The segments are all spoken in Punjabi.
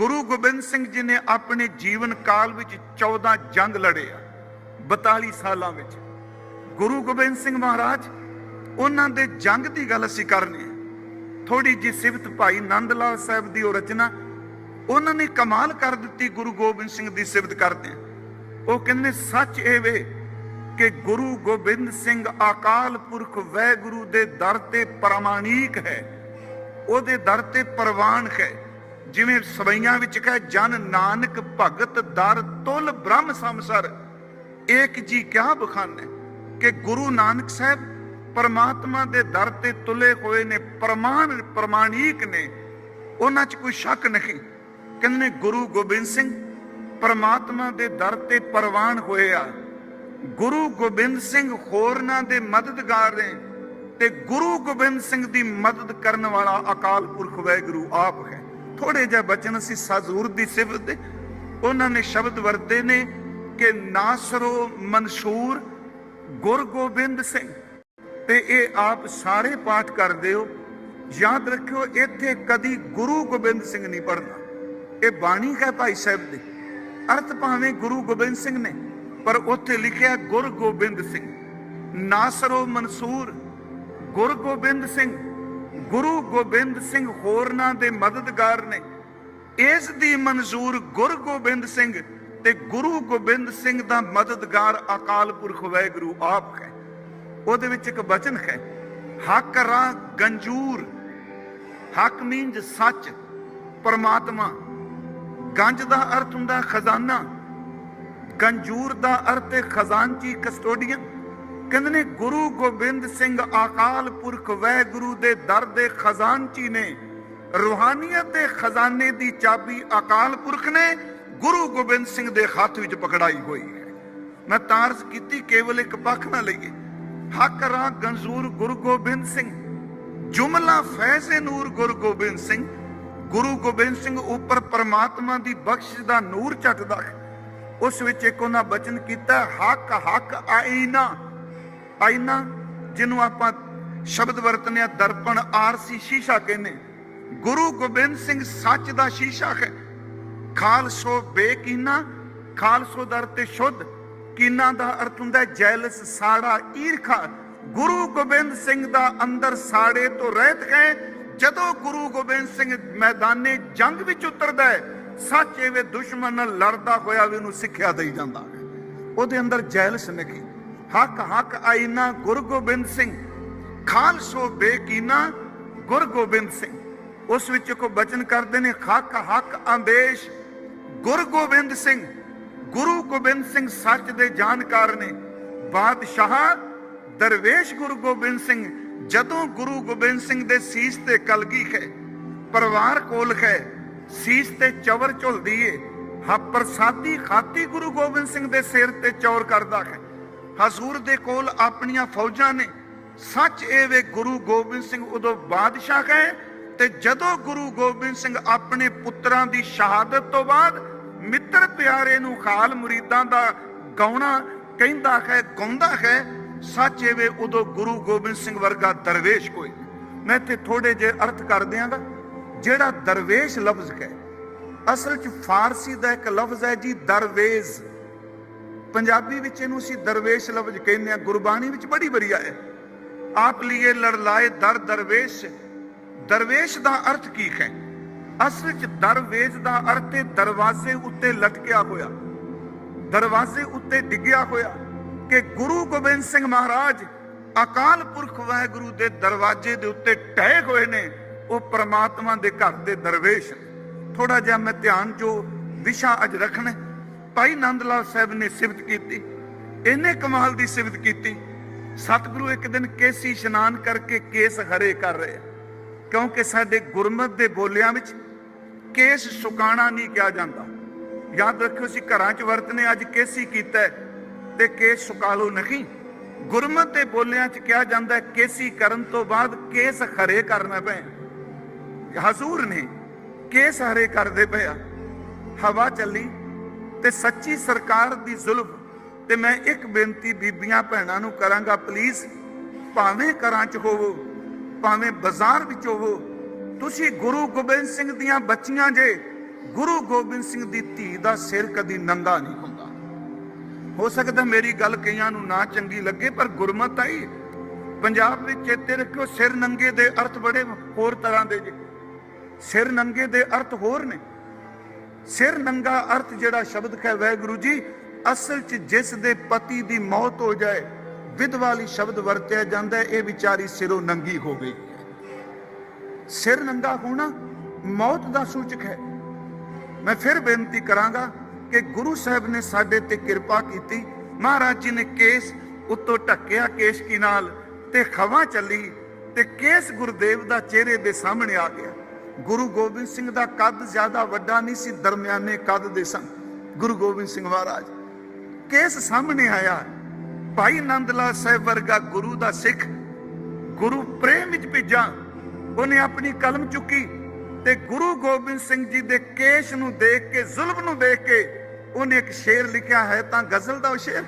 ਗੁਰੂ ਗੋਬਿੰਦ ਸਿੰਘ ਜੀ ਨੇ ਆਪਣੇ ਜੀਵਨ ਕਾਲ ਵਿੱਚ 14 ਜੰਗ ਲੜੇ ਆ 42 ਸਾਲਾਂ ਵਿੱਚ। ਗੁਰੂ ਗੋਬਿੰਦ ਸਿੰਘ ਮਹਾਰਾਜ, ਉਹਨਾਂ ਦੇ ਜੰਗ ਦੀ ਗੱਲ ਅਸੀਂ ਕਰਨੀ ਹੈ ਥੋੜੀ ਜਿਹੀ ਸਿਫਤ ਭਾਈ ਨੰਦ ਲਾਲ ਸਾਹਿਬ ਦੀ ਉਹ ਰਚਨਾ, ਉਹਨਾਂ ਨੇ ਕਮਾਲ ਕਰ ਦਿੱਤੀ ਗੁਰੂ ਗੋਬਿੰਦ ਸਿੰਘ ਦੀ ਸਿਫਤ ਕਰਦੇ ਉਹ ਕਹਿੰਦੇ, ਸੱਚ ਇਹ ਵੇ ਕਿ ਗੁਰੂ ਗੋਬਿੰਦ ਸਿੰਘ ਅਕਾਲ ਪੁਰਖ ਵੈਗੁਰੂ ਦੇ ਦਰ ਤੇ ਪ੍ਰਮਾਣਿਕ ਹੈ, ਉਹਦੇ ਦਰ ਤੇ ਪ੍ਰਵਾਨ ਹੈ। ਜਿਵੇਂ ਸਵਈਆਂ ਵਿੱਚ ਕਹੇ, ਜਨ ਨਾਨਕ ਭਗਤ ਦਰ ਤੁਲ ਬ੍ਰਹਮ ਸੰਸਰ। ਏਕ ਜੀ ਕਿਆ ਬਖਾਨੇ ਕਿ ਗੁਰੂ ਨਾਨਕ ਸਾਹਿਬ ਪਰਮਾਤਮਾ ਦੇ ਦਰ ਤੇ ਤੁਲੇ ਹੋਏ ਨੇ ਪ੍ਰਮਾਣ ਪ੍ਰਮਾਣਿਕ ਨੇ। ਉਹਨਾਂ 'ਚ ਕੋਈ ਸ਼ੱਕ ਨਹੀਂ। ਕਹਿੰਦੇ ਨੇ, ਗੁਰੂ ਗੋਬਿੰਦ ਸਿੰਘ ਪਰਮਾਤਮਾ ਦੇ ਦਰ ਤੇ ਪ੍ਰਵਾਨ ਹੋਏ ਆ। ਗੁਰੂ ਗੋਬਿੰਦ ਸਿੰਘ ਹੋਰਨਾਂ ਦੇ ਮਦਦਗਾਰ ਨੇ ਤੇ ਗੁਰੂ ਗੋਬਿੰਦ ਸਿੰਘ ਦੀ ਮਦਦ ਕਰਨ ਵਾਲਾ ਅਕਾਲ ਪੁਰਖ ਵੈਗੁਰੂ ਆਪ ਹੈ। ਥੋੜੇ ਜਿਹਾ ਬਚਨ ਸੀ ਸਾਜ਼ੂਰ ਦੀ ਸਿਫਤ ਦੇ। ਉਹਨਾਂ ਨੇ ਸ਼ਬਦ ਵਰਤੇ ਨੇ ਕਿ ਨਾਸਰੋ ਮਨਸੂਰ ਗੁਰ ਗੋਬਿੰਦ ਸਿੰਘ। ਤੇ ਇਹ ਆਪ ਸਾਰੇ ਪਾਠ ਕਰਦੇ ਹੋ। ਯਾਦ ਰੱਖਿਓ, ਇੱਥੇ ਕਦੀ ਗੁਰੂ ਗੋਬਿੰਦ ਸਿੰਘ ਨਹੀਂ ਪੜਨਾ ਇਹ ਬਾਣੀ ਹੈ ਭਾਈ ਸਾਹਿਬ ਦੀ। ਅਰਥ ਭਾਵੇਂ ਗੁਰੂ ਗੋਬਿੰਦ ਸਿੰਘ ਨੇ, ਪਰ ਉੱਥੇ ਲਿਖਿਆ ਗੁਰ ਗੋਬਿੰਦ ਸਿੰਘ। ਨਾਸਰੋ ਮਨਸੂਰ ਗੁਰ ਗੋਬਿੰਦ ਸਿੰਘ। ਗੁਰੂ ਗੋਬਿੰਦ ਸਿੰਘ ਹੋਰਨਾਂ ਦੇ ਮਦਦਗਾਰ ਨੇ। ਇਸ ਦੀ ਮਨਜ਼ੂਰ ਗੁਰ ਗੋਬਿੰਦ ਸਿੰਘ ਤੇ ਗੁਰੂ ਗੋਬਿੰਦ ਸਿੰਘ ਦਾ ਮਦਦਗਾਰ ਅਕਾਲ ਪੁਰਖ ਵਾਹਿਗੁਰੂ ਆਪ ਹੈ। ਉਹਦੇ ਵਿੱਚ ਇੱਕ ਬਚਨ ਹੈ, ਹੱਕ ਰਾ ਗੰਜੂਰ, ਹੱਕ ਮੀਨਜ ਸੱਚ, ਪਰਮਾਤਮਾ। ਗੰਜ ਦਾ ਅਰਥ ਹੁੰਦਾ ਖਜ਼ਾਨਾ, ਗੰਜੂਰ ਦਾ ਅਰਥ ਹੈ ਖਜ਼ਾਨਚੀ ਕਸਟੋਡੀਅਨ। ਕਹਿੰਦੇ ਨੇ, ਗੁਰੂ ਗੋਬਿੰਦ ਸਿੰਘ ਅਕਾਲ ਪੁਰਖ ਵੈਗੁਰੂ ਦੇ ਦਰ ਦੇ ਖਜ਼ਾਨਚੀ ਨੇ, ਰੂਹਾਨੀਅਤ ਦੇ ਖਜ਼ਾਨੇ ਦੀ ਚਾਬੀ ਅਕਾਲ ਪੁਰਖ ਨੇ ਗੁਰੂ ਗੋਬਿੰਦ ਸਿੰਘ ਦੇ ਹੱਥ ਵਿੱਚ ਪਕੜਾਈ ਹੋਈ ਹੈ। ਮੈਂ ਤਾਰਸ ਕੀਤੀ, ਕੇਵਲ ਇੱਕ ਪੱਖ ਨਾ ਲਈਏ। ਹੱਕ ਰਾ ਗੰਜੂਰ ਗੁਰੂ ਗੋਬਿੰਦ ਸਿੰਘ, ਜੁਮਲਾ ਫੈਜ਼ੇ ਨੂਰ ਗੁਰੂ ਗੋਬਿੰਦ ਸਿੰਘ। ਗੁਰੂ ਗੋਬਿੰਦ ਸਿੰਘ ਉੱਪਰ ਪਰਮਾਤਮਾ ਦੀ ਬਖਸ਼ਿਸ਼ ਦਾ ਨੂਰ ਝਟਦਾ ਹੈ। ਉਸ ਵਿੱਚ ਇੱਕ ਉਹਨਾਂ ਬਚਨ ਕੀਤਾ, ਹੱਕ ਹੱਕ ਆਈਨਾ ਆਈਨਾ, ਜਿਹਨੂੰ ਆਪਾਂ ਸ਼ਬਦ ਵਰਤਨੇ ਆ, ਦਰਪਣ, ਆਰਸੀ, ਸ਼ੀਸ਼ਾ ਕਹਿੰਦੇ ਗੁਰੂ ਗੋਬਿੰਦ ਸਿੰਘ ਸੱਚ ਦਾ ਸ਼ੀਸ਼ਾ ਹੈ। ਖਾਲਸੋ ਬੇਕੀਨਾ, ਖਾਲਸੋ ਦਰ ਤੇ ਸ਼ੁੱਧ। ਕੀਨਾ ਦਾ ਅਰਥ ਹੁੰਦਾ ਜੈਲਸ, ਸਾੜਾ, ਈਰਖਾ। ਗੁਰੂ ਗੋਬਿੰਦ ਸਿੰਘ ਦਾ ਅੰਦਰ ਸਾੜੇ ਤੋਂ ਰਹਿਤ ਹੈ। ਜਦੋਂ ਗੁਰੂ ਗੋਬਿੰਦ ਸਿੰਘ ਮੈਦਾਨੇ ਜੰਗ ਵਿੱਚ ਉਤਰਦਾ ਹੈ, ਸੱਚ ਐਵੇਂ ਦੁਸ਼ਮਣ ਨਾਲ ਲੜਦਾ ਹੋਇਆ ਵੀ ਉਹਨੂੰ ਸਿੱਖਿਆ ਦੇਈ ਜਾਂਦਾ ਹੈ। ਉਹਦੇ ਅੰਦਰ ਜੈਲਸ ਨਹੀਂ ਹੱਕ ਹੱਕ ਆਈਨਾ ਗੁਰੂ ਗੋਬਿੰਦ ਸਿੰਘ। ਖਾਲਸੋ ਬੇਕੀਨਾ ਗੁਰੂ ਗੋਬਿੰਦ ਸਿੰਘ। ਉਸ ਵਿੱਚ ਕੋ ਬਚਨ ਕਰਦੇ ਨੇ ਹੱਕ ਹੱਕ ਆਦੇਸ਼। ਗੁਰੂ ਗੋਬਿੰਦ ਸਿੰਘ, ਗੁਰੂ ਗੋਬਿੰਦ ਸਿੰਘ ਸੱਚ ਦੇ ਜਾਣਕਾਰ ਨੇ। ਬਾਦਸ਼ਾਹ ਦਰਵੇਸ਼ ਗੁਰੂ ਗੋਬਿੰਦ ਸਿੰਘ, ਜਦੋਂ ਗੁਰੂ ਗੋਬਿੰਦ ਸਿੰਘ ਦੇ ਸੀਸ ਤੇ ਕਲਗੀ ਹੈ, ਪਰਿਵਾਰ ਕੋਲ ਹੈ, ਸੀਸ ਤੇ ਚਵਰ ਝੁਲਦੀ ਏ ਹਾ ਪ੍ਰਸਾਦੀ ਖਾਤੀ ਗੁਰੂ ਗੋਬਿੰਦ ਸਿੰਘ ਦੇ ਸਿਰ ਤੇ ਚੌਰ ਕਰਦਾ ਹੈ। ਹਜ਼ੂਰ ਦੇ ਕੋਲ ਆਪਣੀਆਂ ਫੌਜਾਂ ਨੇ। ਸੱਚ ਇਹ ਵੇ ਗੁਰੂ ਗੋਬਿੰਦ ਸਿੰਘ ਉਦੋਂ ਬਾਦਸ਼ਾਹ ਹੈ ਤੇ ਜਦੋਂ ਗੁਰੂ ਗੋਬਿੰਦ ਸਿੰਘ ਆਪਣੇ ਪੁੱਤਰਾਂ ਦੀ ਸ਼ਹਾਦਤ ਤੋਂ ਬਾਅਦ ਮਿੱਤਰ ਪਿਆਰੇ ਨੂੰ ਖਾਲ ਮੁਰੀਦਾਂ ਦਾ ਗਾਉਣਾ ਕਹਿੰਦਾ ਹੈ, ਗਾਉਂਦਾ ਹੈ, ਸੱਚ ਇਹ ਵੇ ਉਦੋਂ ਗੁਰੂ ਗੋਬਿੰਦ ਸਿੰਘ ਵਰਗਾ ਦਰਵੇਸ਼ ਕੋਈ। ਮੈਂ ਇੱਥੇ ਥੋੜੇ ਜਿਹੇ ਅਰਥ ਕਰ ਦਿਆਂਗਾ। ਜਿਹੜਾ ਦਰਵੇਸ਼ ਲਫ਼ਜ਼ ਹੈ ਅਸਲ 'ਚ ਫਾਰਸੀ ਦਾ ਇੱਕ ਲਫ਼ਜ਼ ਹੈ ਜੀ ਦਰਵੇਜ਼। ਪੰਜਾਬੀ ਵਿੱਚ ਇਹਨੂੰ ਅਸੀਂ ਦਰਵੇਸ਼ ਲਫ਼ਜ਼ ਕਹਿੰਦੇ ਆ ਗੁਰਬਾਣੀ ਵਿੱਚ ਬੜੀ ਵਧੀਆ ਹੈ। ਆਪ ਲਿਏ ਲੜ ਲਾਏ ਦਰ ਦਰਵੇਸ਼ ਦਰਵੇਸ਼ ਦਾ ਅਰਥ ਕੀ ਹੈ? ਅਸਲ ਵਿੱਚ ਦਰਵੇਜ਼ ਦਾ ਅਰਥ ਹੈ ਦਰਵਾਜ਼ੇ ਉੱਤੇ ਲਟਕਿਆ ਹੋਇਆ, ਦਰਵਾਜ਼ੇ ਉੱਤੇ ਡਿੱਗਿਆ ਹੋਇਆ ਕਿ ਗੁਰੂ ਗੋਬਿੰਦ ਸਿੰਘ ਮਹਾਰਾਜ ਅਕਾਲ ਪੁਰਖ ਵਾਹਿਗੁਰੂ ਦੇ ਦਰਵਾਜ਼ੇ ਦੇ ਉੱਤੇ ਟਹਿ ਹੋਏ ਨੇ, ਉਹ ਪ੍ਰਮਾਤਮਾ ਦੇ ਘਰ ਦੇ ਦਰਵੇਸ਼ ਥੋੜਾ ਜਿਹਾ ਮੈਂ ਧਿਆਨ ਜੋ ਵਿਸ਼ਾ ਅੱਜ ਰੱਖਣਾ ਭਾਈ ਨੰਦ ਲਾਲ ਸਾਹਿਬ ਨੇ ਸਿਫਤ ਕੀਤੀ। ਇਹਨੇ ਕਮਾਲ ਦੀ ਸਿਫਤ ਕੀਤੀ। ਸਤਿਗੁਰੂ ਇੱਕ ਦਿਨ ਕੇਸੀ ਇਸ਼ਨਾਨ ਕਰਕੇ ਕੇਸ ਹਰੇ ਕਰ ਰਹੇ ਕਿਉਂਕਿ ਸਾਡੇ ਗੁਰਮਤ ਦੇ ਬੋਲਿਆਂ ਵਿੱਚ ਕੇਸ ਸੁਕਾਣਾ ਨਹੀਂ ਕਿਹਾ ਜਾਂਦਾ। ਯਾਦ ਰੱਖਿਓ ਸੀ ਘਰਾਂ 'ਚ ਵਰਤਨੇ, ਅੱਜ ਕੇਸੀ ਕੀਤਾ ਤੇ ਕੇਸ ਸੁਕਾ ਲਓ ਨਹੀਂ। ਗੁਰਮਤ ਦੇ ਬੋਲਿਆਂ 'ਚ ਕਿਹਾ ਜਾਂਦਾ ਕੇਸੀ ਕਰਨ ਤੋਂ ਬਾਅਦ ਕੇਸ ਹਰੇ ਕਰਨਾ ਪਏ ਹਜ਼ੂਰ ਨੇ ਕੇਸ ਹਰੇ ਕਰਦੇ ਪਿਆ ਹਵਾ ਚੱਲੀ ਤੇ ਸੱਚੀ ਸਰਕਾਰ ਦੀ ਜ਼ੁਲਮ ਤੇ ਮੈਂ ਇੱਕ ਬੇਨਤੀ ਬੀਬੀਆਂ ਭੈਣਾਂ ਨੂੰ ਕਰਾਂਗਾ ਪਲੀਜ਼ ਭਾਵੇਂ ਘਰਾਂ 'ਚ ਹੋਵੋ, ਭਾਵੇਂ ਬਾਜ਼ਾਰ ਵਿੱਚ ਹੋਵੋ, ਤੁਸੀਂ ਗੁਰੂ ਗੋਬਿੰਦ ਸਿੰਘ ਦੀਆਂ ਬੱਚੀਆਂ ਜੇ, ਗੁਰੂ ਗੋਬਿੰਦ ਸਿੰਘ ਦੀ ਧੀ ਦਾ ਸਿਰ ਕਦੀ ਨੰਗਾ ਨਹੀਂ ਹੁੰਦਾ। ਹੋ ਸਕਦਾ ਮੇਰੀ ਗੱਲ ਕਈਆਂ ਨੂੰ ਨਾ ਚੰਗੀ ਲੱਗੇ, ਪਰ ਗੁਰਮਤ ਆਈ। ਪੰਜਾਬ ਵਿੱਚ ਚੇਤੇ ਰੱਖਿਓ, ਸਿਰ ਨੰਗੇ ਦੇ ਅਰਥ ਬੜੇ ਹੋਰ ਤਰ੍ਹਾਂ ਦੇ ਜੇ। ਸਿਰ ਨੰਗੇ ਦੇ ਅਰਥ ਹੋਰ ਨੇ। ਸਿਰ ਨੰਗਾ ਅਰਥ ਜਿਹੜਾ ਸ਼ਬਦ ਹੈ ਵੈਗੁਰੂ ਜੀ ਅਸਲ 'ਚ ਜਿਸ ਦੇ ਪਤੀ ਦੀ ਮੌਤ ਹੋ ਜਾਏ ਵਿਧਵਾ ਲਈ ਸ਼ਬਦ ਵਰਤਿਆ ਜਾਂਦਾ ਹੈ, ਇਹ ਵਿਚਾਰੀ ਸਿਰੋਂ ਨੰਗੀ ਹੋ ਗਈ। ਸਿਰ ਨੰਗਾ ਹੋਣਾ ਮੌਤ ਦਾ ਸੂਚਕ ਹੈ। ਮੈਂ ਫਿਰ ਬੇਨਤੀ ਕਰਾਂਗਾ ਕਿ ਗੁਰੂ ਸਾਹਿਬ ਨੇ ਸਾਡੇ ਤੇ ਕਿਰਪਾ ਕੀਤੀ ਮਹਾਰਾਜ ਜੀ ਨੇ ਕੇਸ ਉੱਤੋਂ ਢੱਕਿਆ ਕੇਸ਼ਕੀ ਨਾਲ ਤੇ ਖਵਾ ਚੱਲੀ ਤੇ ਕੇਸ ਗੁਰਦੇਵ ਦਾ ਚਿਹਰੇ ਦੇ ਸਾਹਮਣੇ ਆ ਗਿਆ। ਗੁਰੂ ਗੋਬਿੰਦ ਸਿੰਘ ਦਾ ਕੱਦ ਜ਼ਿਆਦਾ ਵੱਡਾ ਨਹੀਂ ਸੀ, ਦਰਮਿਆਨੇ ਕੱਦ ਦੇ ਸਨ। ਗੁਰੂ ਗੋਬਿੰਦ ਸਿੰਘ ਮਹਾਰਾਜ, ਕੇਸ ਸਾਹਮਣੇ ਆਇਆ। ਭਾਈ ਨੰਦ ਲਾਲ ਸਾਹਿਬ ਵਰਗਾ ਗੁਰੂ ਦਾ ਸਿੱਖ, ਗੁਰੂ ਪ੍ਰੇਮ ਵਿੱਚ ਭਿੱਜਾ। ਉਹਨੇ ਆਪਣੀ ਕਲਮ ਚੁੱਕੀ ਤੇ ਗੁਰੂ ਗੋਬਿੰਦ ਸਿੰਘ ਜੀ ਦੇ ਕੇਸ਼ ਨੂੰ ਦੇਖ ਕੇ, ਜ਼ੁਲਮ ਨੂੰ ਦੇਖ ਕੇ ਉਹਨੇ ਇੱਕ ਸ਼ੇਰ ਲਿਖਿਆ ਹੈ, ਤਾਂ ਗਜ਼ਲ ਦਾ ਉਹ ਸ਼ੇਰ।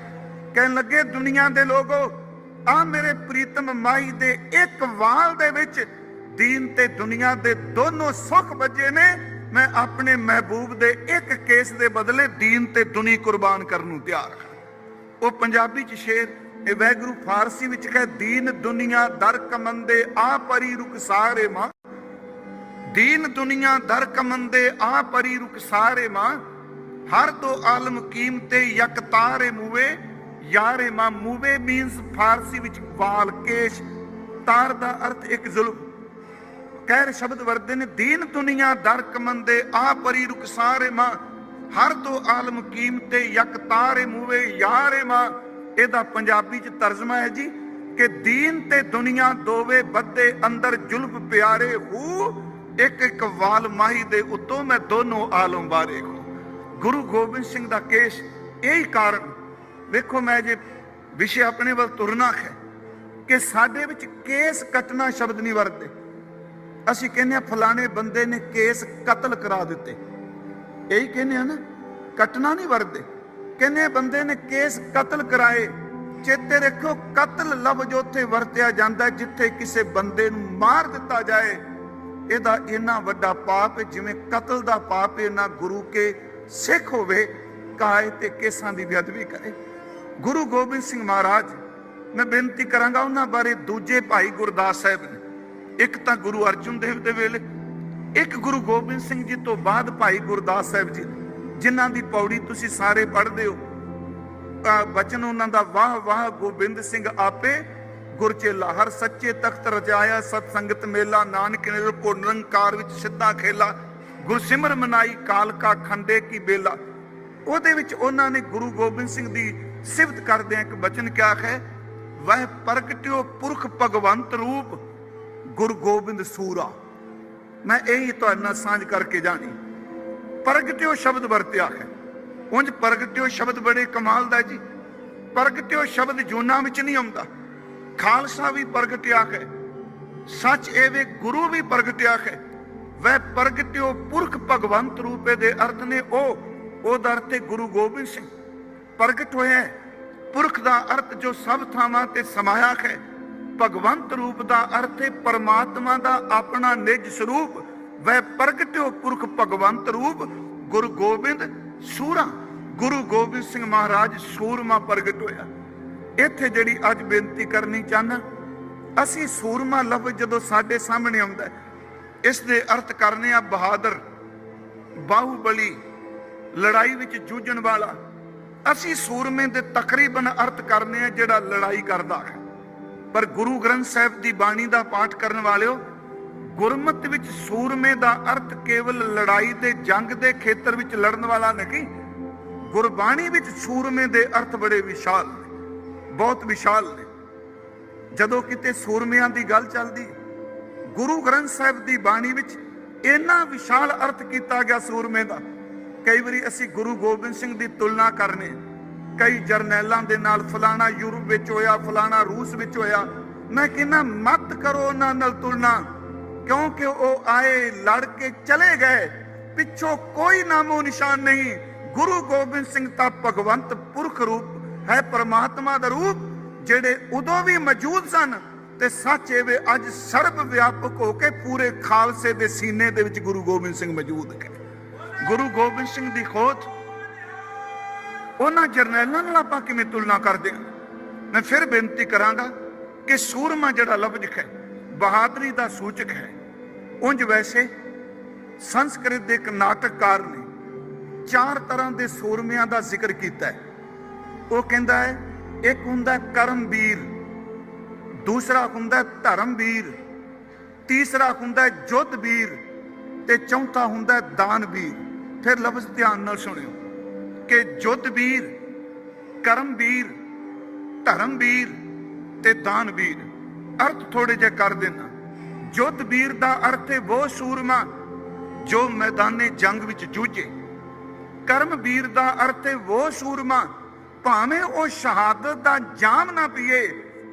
ਕਹਿਣ ਲੱਗੇ, ਦੁਨੀਆ ਦੇ ਲੋਗੋ ਆ ਮੇਰੇ ਪ੍ਰੀਤਮ ਮਾਈ ਦੇ ਇੱਕ ਵਾਲ ਦੇ ਵਿੱਚ ਦੀਨ ਤੇ ਦੁਨੀਆ ਦੇ ਦੋਨੋਂ ਸੁੱਖ ਵੱਜੇ ਨੇ। ਮੈਂ ਆਪਣੇ ਮਹਿਬੂਬ ਦੇ ਇੱਕ ਕੇਸ ਦੇ ਬਦਲੇ ਦੀਨ ਤੇ ਦੁਨੀ ਕੁਰਬਾਨ ਕਰਨ ਨੂੰ ਤਿਆਰ ਹਾਂ। ਉਹ ਪੰਜਾਬੀ ਚ ਸ਼ੇਰ, ਇਹ ਵੈਗਰੂ ਫਾਰਸੀ ਵਿੱਚ ਕਹੇ, ਦੀਨ ਦੁਨੀਆ ਦਰ ਕਮੰਦੇ ਆ ਪਰੀ ਰੁਕ ਸਾਰੇ ਮਾਂ। ਦੀਨ ਦੁਨੀਆ ਦਰ ਕਮੰਦੇ ਆ ਪਰੀ ਰੁਕ ਸਾਰੇ ਮਾਂ। ਹਰ ਦੋ ਆਲਮ ਕੀਮਤੇ ਯਕ ਤਾਰੇ ਮੂਵੇ। ਯਾਰੇ ਮਾਂ, ਮੂਵੇ ਮੀਨਸ ਫਾਰਸੀ ਵਿੱਚ ਵਾਲ ਕੇਸ਼। ਤਾਰ ਦਾ ਅਰਥ ਇੱਕ ਜ਼ੁਲਮ। ਕਹਿਰ ਸ਼ਬਦ ਵਰਦੇ ਨੇ, ਦੀਨ ਦੁਨੀਆ ਦਰ ਕਮੰਦੇ ਆ ਪਰੀ ਰੁਕ ਸਾਰੇ ਮਾਂ। ਹਰ ਦੋ ਆਲਮ ਕੀਮਤੇ, ਯਕ ਤਾਰੇ ਮੂਵੇ ਯਾਰੇ ਮਾਂ। ਇਹਦਾ ਪੰਜਾਬੀ ਚ ਤਰਜਮਾ ਹੈ ਜੀ ਕਿ ਦੀਨ ਤੇ ਦੁਨੀਆ ਦੋਵੇ ਬੱਦੇ ਅੰਦਰ ਜੁਲਫ ਪਿਆਰੇ ਹੂ। ਇੱਕ ਇੱਕ ਵਾਲ ਮਾਹੀ ਦੇ ਉਤੋਂ ਮੈਂ ਦੋਨੋਂ ਆਲਮ ਬਾਰੇ ਹੂੰ। ਗੁਰੂ ਗੋਬਿੰਦ ਸਿੰਘ ਦਾ ਕੇਸ਼ ਇਹੀ ਕਾਰਨ। ਵੇਖੋ ਮੈਂ ਜੇ ਵਿਸ਼ੇ ਆਪਣੇ ਵੱਲ ਤੁਰਨਾ ਹੈ ਕਿ ਸਾਡੇ ਵਿੱਚ ਕੇਸ ਕੱਟਣਾ ਸ਼ਬਦ ਨਹੀਂ ਵਰਤਦੇ। ਅਸੀਂ ਕਹਿੰਦੇ ਆ, ਫਲਾਣੇ ਬੰਦੇ ਨੇ ਕੇਸ ਕਤਲ ਕਰਾ ਦਿੱਤੇ। ਇਹੀ ਕਹਿੰਦੇ ਆ ਨਾ, ਕੱਟਣਾ ਨਹੀਂ ਵਰਤਦੇ। ਕਹਿੰਦੇ ਬੰਦੇ ਨੇ ਕੇਸ ਕਤਲ ਕਰਾਏ। ਚੇਤੇ ਰੱਖੋ ਕਤਲ ਲਫ਼ਜ਼ ਉੱਥੇ ਵਰਤਿਆ ਜਾਂਦਾ ਜਿੱਥੇ ਕਿਸੇ ਬੰਦੇ ਨੂੰ ਮਾਰ ਦਿੱਤਾ ਜਾਏ। ਇਹਦਾ ਇੰਨਾ ਵੱਡਾ ਪਾਪ ਜਿਵੇਂ ਕਤਲ ਦਾ ਪਾਪ ਹੈ ਨਾ ਗੁਰੂ ਕੇ ਸਿੱਖ ਹੋਵੇ, ਕਾਇ ਤੇ ਕੇਸਾਂ ਦੀ ਬੇਅਦਬੀ ਕਰੇ। ਗੁਰੂ ਗੋਬਿੰਦ ਸਿੰਘ ਮਹਾਰਾਜ, ਮੈਂ ਬੇਨਤੀ ਕਰਾਂਗਾ ਉਹਨਾਂ ਬਾਰੇ, ਦੂਜੇ ਭਾਈ ਗੁਰਦਾਸ ਸਾਹਿਬ ਨੇ। ਇੱਕ ਤਾਂ ਗੁਰੂ ਅਰਜਨ ਦੇਵ ਦੇ ਵੇਲੇ, ਇੱਕ ਗੁਰੂ ਗੋਬਿੰਦ ਸਿੰਘ ਜੀ ਤੋਂ ਬਾਅਦ ਭਾਈ ਗੁਰਦਾਸ ਸਾਹਿਬ ਜੀ, ਜਿਨ੍ਹਾਂ ਦੀ ਪੌੜੀ ਤੁਸੀਂ ਸਾਰੇ ਪੜ੍ਹਦੇ ਹੋ ਅਹ ਬਚਨ ਉਹਨਾਂ ਦਾ, ਵਾਹ ਵਾਹ ਗੋਬਿੰਦ ਸਿੰਘ ਆਪੇ ਗੁਰਚੇਲਾ ਹਰ ਸੱਚੇ ਤਖਤ ਰਜਾਇਆ, ਸਤ ਸੰਗਤ ਮੇਲਾ, ਨਾਨਕ ਨਿਰਭਉ ਨਿਰੰਕਾਰ ਵਿੱਚ ਸਿੱਧਾ ਖੇਲਾ, ਗੁਰਸਿਮਰ ਮਨਾਈ ਕਾਲ ਕਾ ਖੰਡੇ ਕੀ ਬੇਲਾ। ਉਹਦੇ ਵਿੱਚ ਉਹਨਾਂ ਨੇ ਗੁਰੂ ਗੋਬਿੰਦ ਸਿੰਘ ਦੀ ਸਿਫਤ ਕਰਦੇ ਇੱਕ ਬਚਨ ਕਿਹਾ ਹੈ, ਵਹ ਪ੍ਰਗਟਿਓ ਪੁਰਖ ਭਗਵੰਤ ਰੂਪ ਗੁਰੂ ਗੋਬਿੰਦ ਸੂਰਾ। ਮੈਂ ਇਹੀ ਤੁਹਾਡੇ ਨਾਲ ਸਾਂਝ ਕਰਕੇ ਜਾਣੀ। ਪ੍ਰਗਟਿਓ ਸ਼ਬਦ ਵਰਤਿਆ ਹੈ। ਉਂਝ ਪ੍ਰਗਟਿਓ ਸ਼ਬਦ ਬੜੇ ਕਮਾਲ ਦਾ ਜੀ। ਪ੍ਰਗਟਿਓ ਸ਼ਬਦ ਜੂਨਾ ਵਿੱਚ ਨਹੀਂ ਆਉਂਦਾ। ਖਾਲਸਾ ਵੀ ਪ੍ਰਗਟਿਆ ਹੈ ਸੱਚ ਐਵੇਂ ਗੁਰੂ ਵੀ ਪ੍ਰਗਟਿਆ ਹੈ ਵੈ ਪ੍ਰਗਟਿਓ ਪੁਰਖ ਭਗਵੰਤ ਰੂਪੇ ਦੇ ਅਰਥ ਨੇ ਉਹ। ਉਹਦਾ ਅਰਥ ਹੈ ਗੁਰੂ ਗੋਬਿੰਦ ਸਿੰਘ। ਪ੍ਰਗਟ ਹੋਇਆ ਪੁਰਖ ਦਾ ਅਰਥ ਜੋ ਸਭ ਥਾਵਾਂ ਤੇ ਸਮਾਇਆ ਹੈ। ਭਗਵੰਤ ਰੂਪ ਦਾ ਅਰਥ ਹੈ ਪਰਮਾਤਮਾ ਦਾ ਆਪਣਾ ਨਿਜ ਸਰੂਪ। ਵੈ ਪ੍ਰਗਟਿਓ ਪੁਰਖ ਭਗਵੰਤ ਰੂਪ। ਗੁਰੂ ਗੋਬਿੰਦ ਸੂਰਾ। ਗੁਰੂ ਗੋਬਿੰਦ ਸਿੰਘ ਮਹਾਰਾਜ ਸੂਰਮਾ ਪ੍ਰਗਟ ਹੋਇਆ। ਇੱਥੇ ਜਿਹੜੀ ਅੱਜ ਬੇਨਤੀ ਕਰਨੀ ਚਾਹਨਾ ਅਸੀਂ ਸੂਰਮਾ ਲਫ਼ਜ਼ ਜਦੋਂ ਸਾਡੇ ਸਾਹਮਣੇ ਆਉਂਦਾ ਹੈ, ਇਸ ਦੇ ਅਰਥ ਕਰਨੇ ਆ ਬਹਾਦਰ। ਬਾਹੂਬਲੀ ਲੜਾਈ ਵਿੱਚ ਜੂਝਣ ਵਾਲਾ। ਅਸੀਂ ਸੂਰਮੇ ਦੇ ਤਕਰੀਬਨ ਅਰਥ ਕਰਨੇ ਆ ਜਿਹੜਾ ਲੜਾਈ ਕਰਦਾ ਹੈ। ਪਰ ਗੁਰੂ ਗ੍ਰੰਥ ਸਾਹਿਬ ਦੀ ਬਾਣੀ ਦਾ ਪਾਠ ਕਰਨ ਵਾਲਿਓ, ਗੁਰਮਤ ਵਿੱਚ ਸੂਰਮੇ ਦਾ ਅਰਥ ਕੇਵਲ ਲੜਾਈ ਦੇ ਜੰਗ ਦੇ ਖੇਤਰ ਵਿੱਚ ਲੜਨ ਵਾਲਾ ਨਹੀਂ, ਗੁਰਬਾਣੀ ਵਿੱਚ ਸੂਰਮੇ ਦੇ ਅਰਥ ਬੜੇ ਵਿਸ਼ਾਲ ਨੇ, ਬਹੁਤ ਵਿਸ਼ਾਲ ਨੇ। ਜਦੋਂ ਕਿਤੇ ਸੂਰਮਿਆਂ ਦੀ ਗੱਲ ਚੱਲਦੀ, ਗੁਰੂ ਗ੍ਰੰਥ ਸਾਹਿਬ ਦੀ ਬਾਣੀ ਵਿੱਚ ਇੰਨਾ ਵਿਸ਼ਾਲ ਅਰਥ ਕੀਤਾ ਗਿਆ ਸੂਰਮੇ ਦਾ, ਕਈ ਵਾਰੀ ਅਸੀਂ ਗੁਰੂ ਗੋਬਿੰਦ ਸਿੰਘ ਦੀ ਤੁਲਨਾ ਕਰਨੇ ਕਈ ਜਰਨੈਲਾਂ ਦੇ ਨਾਲ ਫਲਾਣਾ ਯੂਰਪ ਵਿੱਚ ਹੋਇਆ, ਫਲਾਣਾ ਰੂਸ ਵਿੱਚ ਹੋਇਆ। ਮੈਂ ਕਹਿੰਦਾ, ਮਤ ਕਰੋ ਉਹਨਾਂ ਨਾਲ ਤੁਲਨਾ। ਕਿਉਂਕਿ ਉਹ ਆਏ, ਲੜ ਕੇ ਚਲੇ ਗਏ। ਪਿੱਛੋਂ ਕੋਈ ਨਾਮੋ ਨਿਸ਼ਾਨ ਨਹੀਂ। ਗੁਰੂ ਗੋਬਿੰਦ ਸਿੰਘ ਤਾਂ ਭਗਵੰਤ ਪੁਰਖ ਰੂਪ ਹੈ, ਪਰਮਾਤਮਾ ਦਾ ਰੂਪ, ਜਿਹੜੇ ਉਦੋਂ ਵੀ ਮੌਜੂਦ ਸਨ ਤੇ ਸੱਚ ਇਹ ਅੱਜ ਸਰਬ ਵਿਆਪਕ ਹੋ ਕੇ ਪੂਰੇ ਖਾਲਸੇ ਦੇ ਸੀਨੇ ਦੇ ਵਿੱਚ ਗੁਰੂ ਗੋਬਿੰਦ ਸਿੰਘ ਮੌਜੂਦ ਹੈ ਗੁਰੂ ਗੋਬਿੰਦ ਸਿੰਘ ਦੀ ਖੋਜ ਉਹਨਾਂ ਜਰਨੈਲਾਂ ਨਾਲ ਆਪਾਂ ਕਿਵੇਂ ਤੁਲਨਾ ਕਰਦੇ ਹਾਂ? ਮੈਂ ਫਿਰ ਬੇਨਤੀ ਕਰਾਂਗਾ ਕਿ ਸੂਰਮਾ ਜਿਹੜਾ ਲਫ਼ਜ਼ ਹੈ, ਬਹਾਦਰੀ ਦਾ ਸੂਚਕ ਹੈ। ਉਂਝ ਵੈਸੇ ਸੰਸਕ੍ਰਿਤ ਦੇ ਇੱਕ ਨਾਟਕਕਾਰ ਨੇ ਚਾਰ ਤਰ੍ਹਾਂ ਦੇ ਸੂਰਮਿਆਂ ਦਾ ਜ਼ਿਕਰ ਕੀਤਾ ਹੈ। ਉਹ ਕਹਿੰਦਾ ਹੈ, ਇੱਕ ਹੁੰਦਾ ਕਰਮਵੀਰ ਦੂਸਰਾ ਹੁੰਦਾ ਧਰਮਵੀਰ ਤੀਸਰਾ ਹੁੰਦਾ ਹੈ ਜੁੱਧਵੀਰ ਤੇ ਚੌਥਾ ਹੁੰਦਾ ਹੈ ਦਾਨਵੀਰ ਫਿਰ ਲਫ਼ਜ਼ ਧਿਆਨ ਨਾਲ ਸੁਣਿਓ। ਕਿ ਜੁੱਧਵੀਰ ਕਰਮਵੀਰ ਧਰਮਵੀਰ ਤੇ ਦਾਨਵੀਰ ਅਰਥ ਥੋੜੇ ਜਿਹਾ ਕਰ ਦੇਣਾ ਜੁੱਧਵੀਰ ਦਾ ਅਰਥ ਹੈ ਉਹ ਸੂਰਮਾ, ਜੋ ਮੈਦਾਨੇ ਜੰਗ ਵਿੱਚ ਜੂਝੇ। ਕਰਮਵੀਰ ਦਾ ਅਰਥ ਹੈ ਉਹ ਸੂਰਮਾ, ਭਾਵੇਂ ਉਹ ਸ਼ਹਾਦਤ ਦਾ ਜਾਮ ਨਾ ਪੀਏ,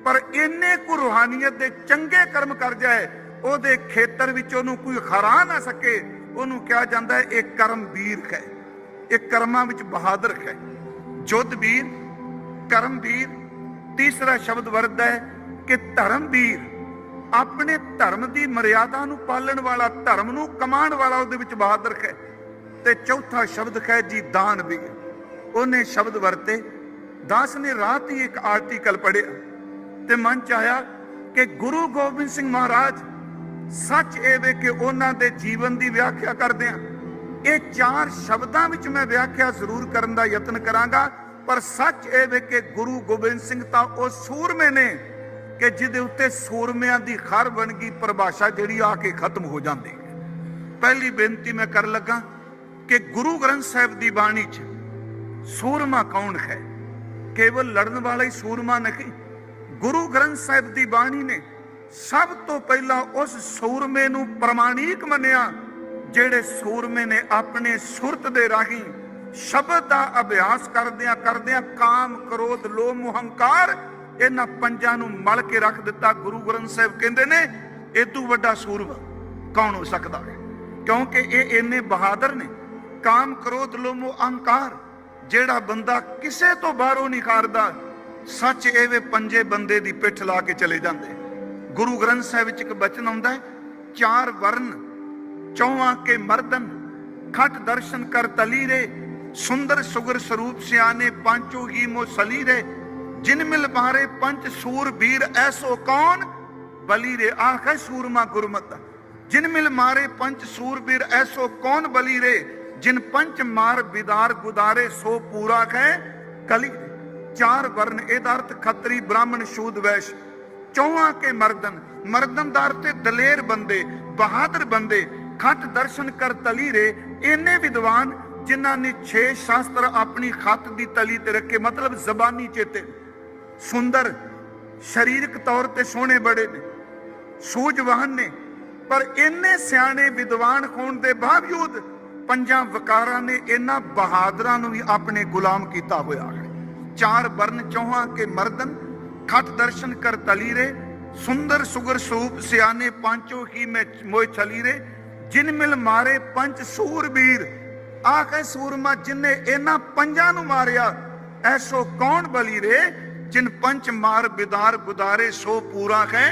ਪਰ ਇੰਨੇ ਕੁ ਰੂਹਾਨੀਅਤ ਦੇ ਚੰਗੇ ਕਰਮ ਕਰ ਜਾਏ, ਉਹਦੇ ਖੇਤਰ ਵਿੱਚ ਉਹਨੂੰ ਕੋਈ ਹਰਾ ਨਾ ਸਕੇ, ਉਹਨੂੰ ਕਿਹਾ ਜਾਂਦਾ ਹੈ ਇਹ ਕਰਮਵੀਰ ਹੈ। ਇਹ ਕਰਮਾਂ ਵਿੱਚ ਬਹਾਦਰ ਹੈ। ਜੁੱਧਵੀਰ ਕਰਮਵੀਰ ਤੀਸਰਾ ਸ਼ਬਦ ਵਰਤਦਾ ਹੈ ਕਿ ਧਰਮਵੀਰ ਆਪਣੇ ਧਰਮ ਦੀ ਮਰਿਆਦਾ ਨੂੰ ਪਾਲਣ ਵਾਲਾ, ਧਰਮ ਨੂੰ ਕਮਾਉਣ ਵਾਲਾ ਉਹਦੇ ਵਿੱਚ ਬਹਾਦਰ ਹੈ। ਤੇ ਚੌਥਾ ਸ਼ਬਦ ਹੈ ਜੀ ਦਾਨਵੀਰ। ਉਹਨੇ ਸ਼ਬਦ ਵਰਤੇ। ਦਾਸ ਨੇ ਰਾਤ ਹੀ ਇੱਕ ਆਰਟੀਕਲ ਪੜ੍ਹਿਆ ਤੇ ਮਨ ਚ ਆਇਆ ਕਿ ਗੁਰੂ ਗੋਬਿੰਦ ਸਿੰਘ ਮਹਾਰਾਜ, ਸੱਚ ਇਹ ਵੇ ਕਿ ਉਹਨਾਂ ਦੇ ਜੀਵਨ ਦੀ ਵਿਆਖਿਆ ਕਰਦੇ ਆ। ਇਹ ਚਾਰ ਸ਼ਬਦਾਂ ਵਿੱਚ ਮੈਂ ਵਿਆਖਿਆ ਜ਼ਰੂਰ ਕਰਨ ਦਾ ਯਤਨ ਕਰਾਂਗਾ, ਪਰ ਸੱਚ ਇਹ ਵੇ ਕਿ ਗੁਰੂ ਗੋਬਿੰਦ ਸਿੰਘ ਤਾਂ ਉਹ ਸੂਰਮੇ ਨੇ ਕਿ ਜਿਹਦੇ ਉੱਤੇ ਸੂਰਮਿਆਂ ਦੀ ਖਰ ਬਣ ਗਈ, ਪਰਿਭਾਸ਼ਾ ਜਿਹੜੀ ਆ ਕੇ ਖਤਮ ਹੋ ਜਾਂਦੀ ਹੈ। ਪਹਿਲੀ ਬੇਨਤੀ ਮੈਂ ਕਰਨ ਲੱਗਾ ਕਿ ਗੁਰੂ ਗ੍ਰੰਥ ਸਾਹਿਬ ਦੀ ਬਾਣੀ 'ਚ ਸੂਰਮਾ ਕੌਣ ਹੈ? ਕੇਵਲ ਲੜਨ ਵਾਲਾ ਹੀ ਸੂਰਮਾ ਨਹੀਂ। ਗੁਰੂ ਗ੍ਰੰਥ ਸਾਹਿਬ ਦੀ ਬਾਣੀ ਨੇ ਸਭ ਤੋਂ ਪਹਿਲਾਂ ਉਸ ਸੂਰਮੇ ਨੂੰ ਪ੍ਰਮਾਣਿਕ ਮੰਨਿਆ। ਜਿਹੜੇ ਸੂਰਮੇ ਨੇ ਆਪਣੇ ਸੁਰਤ ਦੇ ਰਾਹੀਂ ਸ਼ਬਦ ਦਾ ਅਭਿਆਸ ਕਰਦਿਆਂ ਕਰਦਿਆਂ ਕਾਮ, ਕ੍ਰੋਧ, ਲੋਭ ਮੋਹ ਹੰਕਾਰ ਇਹਨਾਂ ਪੰਜਾਂ ਨੂੰ ਮਲ ਕੇ ਰੱਖ ਦਿੱਤਾ। ਗੁਰੂ ਗ੍ਰੰਥ ਸਾਹਿਬ ਕਹਿੰਦੇ ਨੇ ਇਦੋਂ ਵੱਡਾ ਸੂਰਮਾ ਕੌਣ ਹੋ ਸਕਦਾ ਹੈ? ਕਿਉਂਕਿ ਇਹ ਇੰਨੇ ਬਹਾਦਰ ਨੇ। ਕਾਮ, ਕ੍ਰੋਧ, ਲੋਭ ਮੋਹ ਅਹੰਕਾਰ ਜਿਹੜਾ ਬੰਦਾ ਕਿਸੇ ਤੋਂ ਬਾਹਰੋਂ ਨਹੀਂ ਕਰਦਾ ਸੱਚ ਇਹ ਪੰਜੇ ਬੰਦੇ ਦੀ ਪਿੱਠ ਲਾ ਕੇ ਚਲੇ ਜਾਂਦੇ। ਗੁਰੂ ਗ੍ਰੰਥ ਸਾਹਿਬ ਵਿੱਚ ਇੱਕ ਬਚਨ ਆਉਂਦਾ ਹੈ, ਚਾਰ ਵਰਨ ਚੌਵਾਂ ਕੇ ਮਰਦਨ, ਖਟ ਦਰਸ਼ਨ ਕਰ ਤਲੀਰੇ, ਸੁੰਦਰ ਸੁਗਰ ਸਰੂਪ ਸਿਆਨੇ ਪਾਂਚੋ ਹੀ ਮੋ ਸਲੀਰੇ, ਜਿਨ ਮਿਲ ਮਾਰੇ ਪੰਚ ਸੂਰ ਵੀਰ ਐਸੋ ਕੌਣ? ਬਲੀ ਰੇ ਆਖੇ ਸੂਰਮਾ ਗੁਰਮਤ, ਜਿਨ ਮਿਲ ਮਾਰੇ ਪੰਚ ਸੂਰ ਵੀਰ ਐਸੋ ਕੌਣ ਬਲੀ ਰੇ ਜਿਨ ਪੰਚ ਮਾਰ ਵਿਦਾਰ ਗੁਦਾਰੇ ਸੋ ਪੂਰਾ ਹੈ ਕਲੀ ਚਾਰ ਵਰਨ ਇਹਦਾ ਅਰਥ ਖੱਤਰੀ ਬ੍ਰਾਹਮਣ ਸ਼ੂਦ ਵੈਸ਼। ਚੌਹਾਂ ਕੇ ਮਰਦਨ ਮਰਦਨ ਦਾ ਅਰਥ ਦਲੇਰ ਬੰਦੇ, ਬਹਾਦਰ ਬੰਦੇ ਖੱਟ ਦਰਸ਼ਨ ਕਰ ਤਲੀ ਰੇ, ਇੰਨੇ ਵਿਦਵਾਨ ਜਿਨ੍ਹਾਂ ਨੇ ਛੇ ਸ਼ਾਸਤਰ ਆਪਣੀ ਖੱਤ ਦੀ ਤਲੀ ਤੇ ਰੱਖੇ, ਮਤਲਬ ਜ਼ਬਾਨੀ ਚੇਤੇ। ਸੁੰਦਰ, ਸਰੀਰਕ ਤੌਰ ਤੇ ਸੋਹਣੇ ਬੜੇ ਨੇ, ਸੂਝਵਾਨ ਨੇ, ਪਰ ਇੰਨੇ ਸਿਆਣੇ ਵਿਦਵਾਨ ਹੋਣ ਦੇ ਬਾਵਜੂਦ ਪੰਜਾਂ ਵਕਾਰਾਂ ਨੇ ਇਹਨਾਂ ਬਹਾਦਰਾਂ ਨੂੰ ਵੀ ਆਪਣੇ ਗੁਲਾਮ ਕੀਤਾ ਹੋਇਆ ਹੈ। ਚਾਰ ਵਰਨ ਚੌਹਾਂ ਕੇ ਮਰਦਨ, ਖਤ ਦਰਸ਼ਨ ਕਰ ਤਲੀਰੇ ਸੁੰਦਰ ਸੁਗਰ ਸੂਪ ਸਿਆਨੇ ਪਾਂਚੋ ਹੀ ਮੈਂ ਮੋਇ ਛਲੀਰੇ ਜਿਨ ਮਿਲ ਮਾਰੇ ਪੰਜ ਸੂਰਬੀਰ ਆਖੇ ਸੂਰਮਾ, ਜਿਨੇ ਇਹਨਾਂ ਪੰਜਾਂ ਨੂੰ ਮਾਰਿਆ, ਐਸੋ ਕੌਣ ਬਲੀ ਰੇ? ਜਿਨ ਪੰਚ ਮਾਰ ਬਿਦਾਰ ਗੁਦਾਰੇ ਸੋ ਪੂਰਾ ਹੈ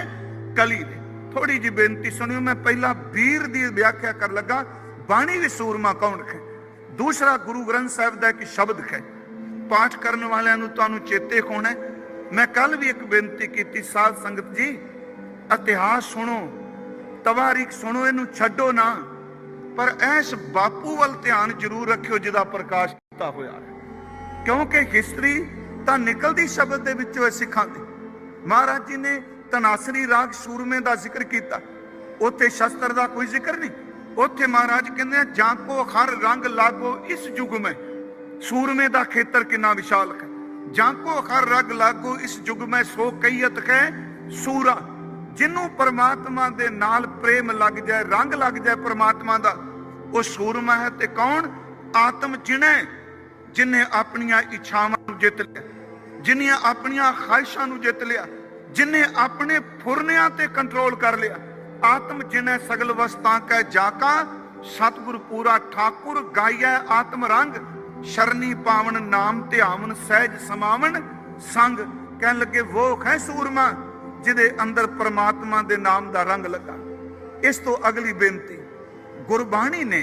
ਕਲੀ ਰੇ। ਥੋੜੀ ਜੀ ਬੇਨਤੀ ਸੁਣਿਓ, ਮੈਂ ਪਹਿਲਾਂ ਵੀਰ ਦੀ ਵਿਆਖਿਆ ਕਰ ਲੱਗਾ। ਬਾਣੀ ਵਿੱਚ ਸੂਰਮਾ ਕੌਣ ਹੈ ਦੂਸਰਾ ਗੁਰੂ ਗ੍ਰੰਥ ਸਾਹਿਬ ਦਾ ਇੱਕ ਸ਼ਬਦ ਹੈ ਪਾਠ ਕਰਨ ਵਾਲਿਆਂ ਨੂੰ ਤੁਹਾਨੂੰ ਚੇਤੇ ਹੋਣਾ ਹੈ। ਮੈਂ ਕੱਲ ਵੀ ਇੱਕ ਬੇਨਤੀ ਕੀਤੀ, ਸਾਧ ਸੰਗਤ ਜੀ, ਇਤਿਹਾਸ ਸੁਣੋ। ਤਵਾਰੀਖ ਸੁਣੋ, ਇਹਨੂੰ ਛੱਡੋ ਨਾ। ਪਰ ਐਸ ਬਾਪੂ ਵੱਲ ਧਿਆਨ ਜ਼ਰੂਰ ਰੱਖਿਓ, ਜਿਹਦਾ ਪ੍ਰਕਾਸ਼ ਕੀਤਾ ਹੋਇਆ ਹੈ। ਕਿਉਂਕਿ ਹਿਸਟਰੀ ਤਾਂ ਨਿਕਲਦੀ ਸ਼ਬਦ ਦੇ ਵਿੱਚੋਂ ਹੈ ਸਿੱਖਾਂ ਮਹਾਰਾਜ ਜੀ ਨੇ ਤਨਾਸਰੀ ਰਾਗ ਸੂਰਮੇ ਦਾ ਜ਼ਿਕਰ ਕੀਤਾ। ਉੱਥੇ ਸ਼ਸਤਰ ਦਾ ਕੋਈ ਜ਼ਿਕਰ ਨਹੀਂ। ਉੱਥੇ ਮਹਾਰਾਜ ਕਹਿੰਦੇ ਜਾਂ ਕੋ ਹਰ ਰੰਗ ਲਾਗੋ ਇਸ ਯੁਗ ਮੈਂ। ਸੂਰਮੇ ਦਾ ਖੇਤਰ ਕਿੰਨਾ ਵਿਸ਼ਾਲ ਹੈ। ਜਾਂ ਕੋ ਹਰ ਰੰਗ ਲਾਗੋ ਇਸ ਯੁਗ ਮੈਂ, ਸੋ ਕਈਤ ਹੈ ਸੂਰਾ। ਜਿਹਨੂੰ ਪਰਮਾਤਮਾ ਦੇ ਨਾਲ ਪ੍ਰੇਮ ਲੱਗ ਜਾਏ, ਰੰਗ ਲੱਗ ਜਾਏ ਪਰਮਾਤਮਾ ਦਾ, ਉਹ ਸੂਰਮਾ ਹੈ ਤੇ ਕੌਣ? ਆਤਮ ਜਿਨੇ ਜਿਨੇ ਆਪਣੀਆਂ ਇੱਛਾਵਾਂ ਨੂੰ ਜਿੱਤ ਲਿਆ ਜਿਨੇ ਆਪਣੀਆਂ ਖਾਹਿਸ਼ਾਂ ਨੂੰ ਜਿੱਤ ਲਿਆ, ਜਿਨੇ ਆਪਣੇ ਫੁਰਨਿਆਂ ਤੇ ਕੰਟਰੋਲ ਕਰ ਲਿਆ। ਆਤਮ ਜਿਨੇ ਸਗਲ ਵਸਤਾਂ ਕੈ ਜਾਕਾ ਸਤਿਗੁਰ ਪੂਰਾ ਠਾਕੁਰ ਗਾਇਆ ਆਤਮ ਰੰਗ, ਸ਼ਰਨੀ ਪਾਵਨ ਨਾਮ ਧਿਆਵਨ ਸਹਿਜ ਸਮਾਵਨ, ਸੰਗ ਕਹਿਣ ਲੱਗੇ ਉਹ ਹੈ ਸੂਰਮਾ। ਜਿਹਦੇ ਅੰਦਰ ਪ੍ਰਮਾਤਮਾ ਦੇ ਨਾਮ ਦਾ ਰੰਗ ਲੱਗਾ। ਇਸ ਤੋਂ ਅਗਲੀ ਬੇਨਤੀ, ਗੁਰਬਾਣੀ ਨੇ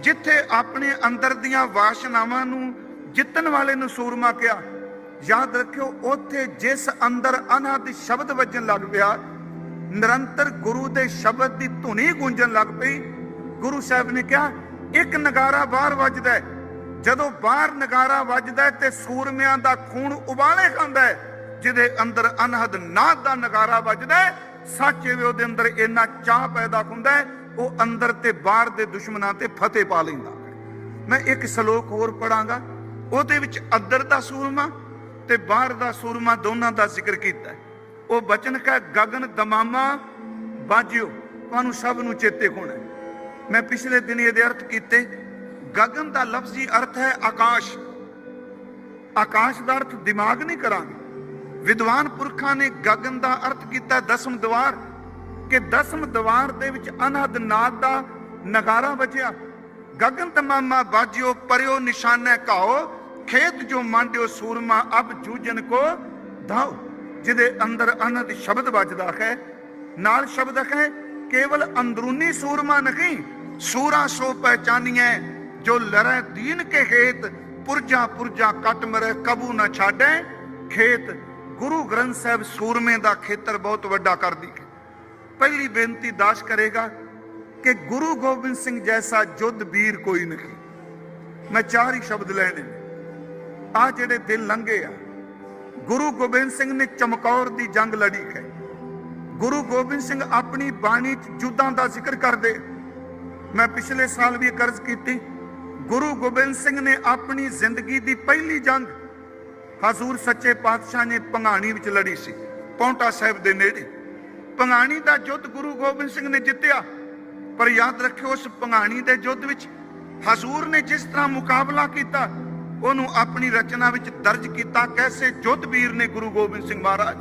ਜਿੱਥੇ ਆਪਣੇ ਅੰਦਰ ਦੀਆਂ ਵਾਸ਼ਨਾਵਾਂ ਨੂੰ ਜਿੱਤਣ ਵਾਲੇ ਨੂੰ ਸੂਰਮਾ ਕਿਹਾ, ਯਾਦ ਰੱਖਿਓ ਉੱਥੇ ਜਿਸ ਅੰਦਰ ਅਨਹਦ ਸ਼ਬਦ ਵੱਜਣ ਲੱਗ ਪਿਆ, ਨਿਰੰਤਰ ਗੁਰੂ ਦੇ ਸ਼ਬਦ ਦੀ ਧੁਨੀ ਗੂੰਜਣ ਲੱਗ ਪਈ। ਗੁਰੂ ਸਾਹਿਬ ਨੇ ਕਿਹਾ, ਇੱਕ ਨਗਾਰਾ ਬਾਹਰ ਵੱਜਦਾ ਜਦੋਂ ਬਾਹਰ ਨਗਾਰਾ ਵੱਜਦਾ ਤੇ ਸੂਰਮਿਆਂ ਦਾ ਖੂਨ ਉਬਾਲੇ ਖਾਂਦਾ ਹੈ। ਜਿਹਦੇ ਅੰਦਰ ਅਨਹਦ ਨਾਦ ਦਾ ਨਗਾਰਾ ਵੱਜਦਾ ਸੱਚ ਇਹ ਉਹਦੇ ਅੰਦਰ ਇੰਨਾ ਚਾਹ ਪੈਦਾ ਹੁੰਦਾ ਉਹ ਅੰਦਰ ਤੇ ਬਾਹਰ ਦੇ ਦੁਸ਼ਮਣਾਂ ਤੇ ਫਤਿਹ ਪਾ ਲੈਂਦਾ। ਮੈਂ ਇੱਕ ਸ਼ਲੋਕ ਹੋਰ ਪੜਾਂਗਾ ਉਹਦੇ ਵਿੱਚ ਅੰਦਰ ਦਾ ਸੂਰਮਾ ਤੇ ਬਾਹਰ ਦਾ ਸੂਰਮਾ ਦੋਨਾਂ ਦਾ ਜ਼ਿਕਰ ਕੀਤਾ ਉਹ ਬਚਨ ਕਹ, ਗਗਨ ਦਮਾਮਾ ਬਾਜਿਓ, ਤੁਹਾਨੂੰ ਸਭ ਨੂੰ ਚੇਤੇ ਹੋਣਾ ਮੈਂ ਪਿਛਲੇ ਦਿਨ ਇਹਦੇ ਅਰਥ ਕੀਤੇ, ਗਗਨ ਦਾ ਲਫ਼ਜ਼ੀ ਅਰਥ ਹੈ ਆਕਾਸ਼। ਆਕਾਸ਼ ਦਾ ਅਰਥ ਦਿਮਾਗ ਨਹੀਂ ਕਰਾਂਗੇ। ਵਿਦਵਾਨ ਪੁਰਖਾਂ ਨੇ ਗਗਨ ਦਾ ਅਰਥ ਕੀਤਾ ਦਸਮ ਦਵਾਰ, ਕਿ ਦਸਮ ਦਵਾਰ ਦੇ ਵਿੱਚ ਅਨਹਦ ਨਾਦ ਦਾ ਨਗਾਰਾ ਵਜਿਆ ਗਗਨ ਤਮਾਮਾ ਬਾਜਿਓ, ਪਰਿਓ ਨਿਸ਼ਾਨੇ ਕਾਓ ਖੇਤ ਜੋ ਮੰਡਿਓ ਸੂਰਮਾ ਅਬ ਜੂਜਨ ਕੋ ਧਾਓ, ਜਿਹਦੇ ਅੰਦਰ ਅਨਹਦ ਸ਼ਬਦ ਵੱਜਦਾ ਹੈ। ਨਾਲ ਸ਼ਬਦ ਹੈ, ਕੇਵਲ ਅੰਦਰੂਨੀ ਸੂਰਮਾ ਨਹੀਂ, ਸੂਰਾ ਸੋ ਪਹਿਚਾਨੀਐ, ਜੋ ਲਰੈ ਦੀਨ ਕੇ ਖੇਤ ਪੁਰਜਾ ਪੁਰਜਾ ਕੱਟ ਮਰੇ, ਕਬੂ ਨਾ ਛਾੜੈ ਖੇਤ ਗੁਰੂ ਗ੍ਰੰਥ ਸਾਹਿਬ ਸੂਰਮੇ ਦਾ ਖੇਤਰ ਬਹੁਤ ਵੱਡਾ ਕਰਦੀ ਹੈ। ਪਹਿਲੀ ਬੇਨਤੀ ਦਾਸ ਕਰੇਗਾ ਕਿ ਗੁਰੂ ਗੋਬਿੰਦ ਸਿੰਘ ਜੈਸਾ ਜੁੱਧ ਵੀਰ ਕੋਈ ਨਹੀਂ। ਮੈਂ ਚਾਰ ਹੀ ਸ਼ਬਦ ਲੈਣੇ ਆ ਜਿਹੜੇ ਦਿਲ ਲੰਘੇ ਆ। ਗੁਰੂ ਗੋਬਿੰਦ ਸਿੰਘ ਨੇ ਚਮਕੌਰ ਦੀ ਜੰਗ ਲੜੀ ਹੈ। ਗੁਰੂ ਗੋਬਿੰਦ ਸਿੰਘ ਆਪਣੀ ਬਾਣੀ 'ਚ ਯੁੱਧਾਂ ਦਾ ਜ਼ਿਕਰ ਕਰਦੇ। ਮੈਂ ਪਿਛਲੇ ਸਾਲ ਵੀ ਕਰਜ਼ ਕੀਤੀ। ਗੁਰੂ ਗੋਬਿੰਦ ਸਿੰਘ ਨੇ ਆਪਣੀ ਜ਼ਿੰਦਗੀ ਦੀ ਪਹਿਲੀ ਜੰਗ ਹਜ਼ੂਰ ਸੱਚੇ ਪਾਤਸ਼ਾਹ ਨੇ ਪੰਘਾਣੀ ਵਿੱਚ ਲੜੀ ਸੀ। ਪੌਂਟਾ ਸਾਹਿਬ ਦੇ ਨੇੜੇ। ਪੰਘਾਣੀ ਦਾ ਯੁੱਧ ਗੁਰੂ ਗੋਬਿੰਦ ਸਿੰਘ ਨੇ ਜਿੱਤਿਆ। ਪਰ ਯਾਦ ਰੱਖਿਓ, ਉਸ ਪੰਘਾਣੀ ਦੇ ਯੁੱਧ ਵਿੱਚ ਹਜ਼ੂਰ ਨੇ ਜਿਸ ਤਰ੍ਹਾਂ ਮੁਕਾਬਲਾ ਕੀਤਾ, ਉਹਨੂੰ ਆਪਣੀ ਰਚਨਾ ਵਿੱਚ ਦਰਜ ਕੀਤਾ, ਕੈਸੇ ਯੁੱਧ ਵੀਰ ਨੇ ਗੁਰੂ ਗੋਬਿੰਦ ਸਿੰਘ ਮਹਾਰਾਜ।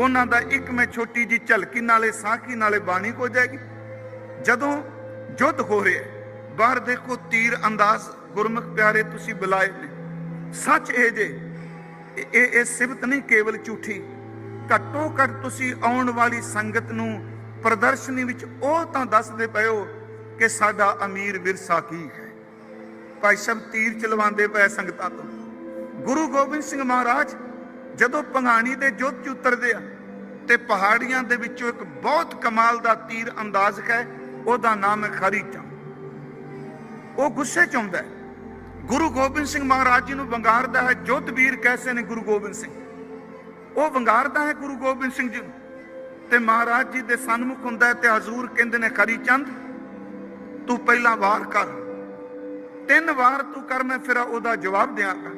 ਉਹਨਾਂ ਦਾ ਇੱਕ ਮੈਂ ਛੋਟੀ ਜੀ ਝਲਕੀ ਨਾਲੇ ਸਾਖੀ ਨਾਲੇ ਬਾਣੀ ਕੋ ਜਾਏਗੀ। ਜਦੋਂ ਯੁੱਧ ਹੋ ਰਿਹਾ ਬਾਹਰ ਦੇਖੋ ਤੀਰ ਅੰਦਾਜ਼, ਗੁਰਮੁਖ ਪਿਆਰੇ ਤੁਸੀਂ ਬੁਲਾਏ ਨੇ। ਸੱਚ ਇਹ ਜੇ ਇਹ ਇਹ ਇਹ ਸਿਫਤ ਨਹੀਂ ਕੇਵਲ ਝੂਠੀ। ਘੱਟੋ ਘੱਟ ਤੁਸੀਂ ਆਉਣ ਵਾਲੀ ਸੰਗਤ ਨੂੰ ਪ੍ਰਦਰਸ਼ਨੀ ਵਿੱਚ ਉਹ ਤਾਂ ਦੱਸਦੇ ਪਏ ਕਿ ਸਾਡਾ ਅਮੀਰ ਵਿਰਸਾ ਕੀ ਹੈ। ਭਾਈ ਸਾਹਿਬ ਤੀਰ ਚਲਵਾਉਂਦੇ ਪਏ ਸੰਗਤਾਂ ਤੋਂ। ਗੁਰੂ ਗੋਬਿੰਦ ਸਿੰਘ ਮਹਾਰਾਜ ਜਦੋਂ ਪੰਘਾਣੀ ਦੇ ਜੋਤ ਚ ਉਤਰਦੇ ਆ ਤੇ ਪਹਾੜੀਆਂ ਦੇ ਵਿੱਚੋਂ ਇੱਕ ਬਹੁਤ ਕਮਾਲ ਦਾ ਤੀਰ ਅੰਦਾਜ਼ ਹੈ, ਉਹਦਾ ਨਾਮ ਹੈ ਖਰੀਚਾ ਉਹ ਗੁੱਸੇ ਚ ਆਉਂਦਾ ਹੈ। ਗੁਰੂ ਗੋਬਿੰਦ ਸਿੰਘ ਮਹਾਰਾਜ ਜੀ ਨੂੰ ਵੰਗਾਰਦਾ ਹੈ ਜੋਤ ਵੀਰ ਕੈਸੇ ਨੇ ਗੁਰੂ ਗੋਬਿੰਦ ਸਿੰਘ? ਉਹ ਵੰਗਾਰਦਾ ਹੈ ਗੁਰੂ ਗੋਬਿੰਦ ਸਿੰਘ ਜੀ ਨੂੰ। ਤੇ ਮਹਾਰਾਜ ਜੀ ਦੇ ਸਨਮੁਖ ਹੁੰਦਾ ਹੈ ਤੇ ਹਜ਼ੂਰ ਕਹਿੰਦੇ ਨੇ, ਖਰੀ ਚੰਦ, ਤੂੰ ਪਹਿਲਾ ਵਾਰ ਕਰ। ਤਿੰਨ ਵਾਰ ਤੂੰ ਕਰ, ਮੈਂ ਫਿਰ ਉਹਦਾ ਜਵਾਬ ਦਿਆਂਗਾ।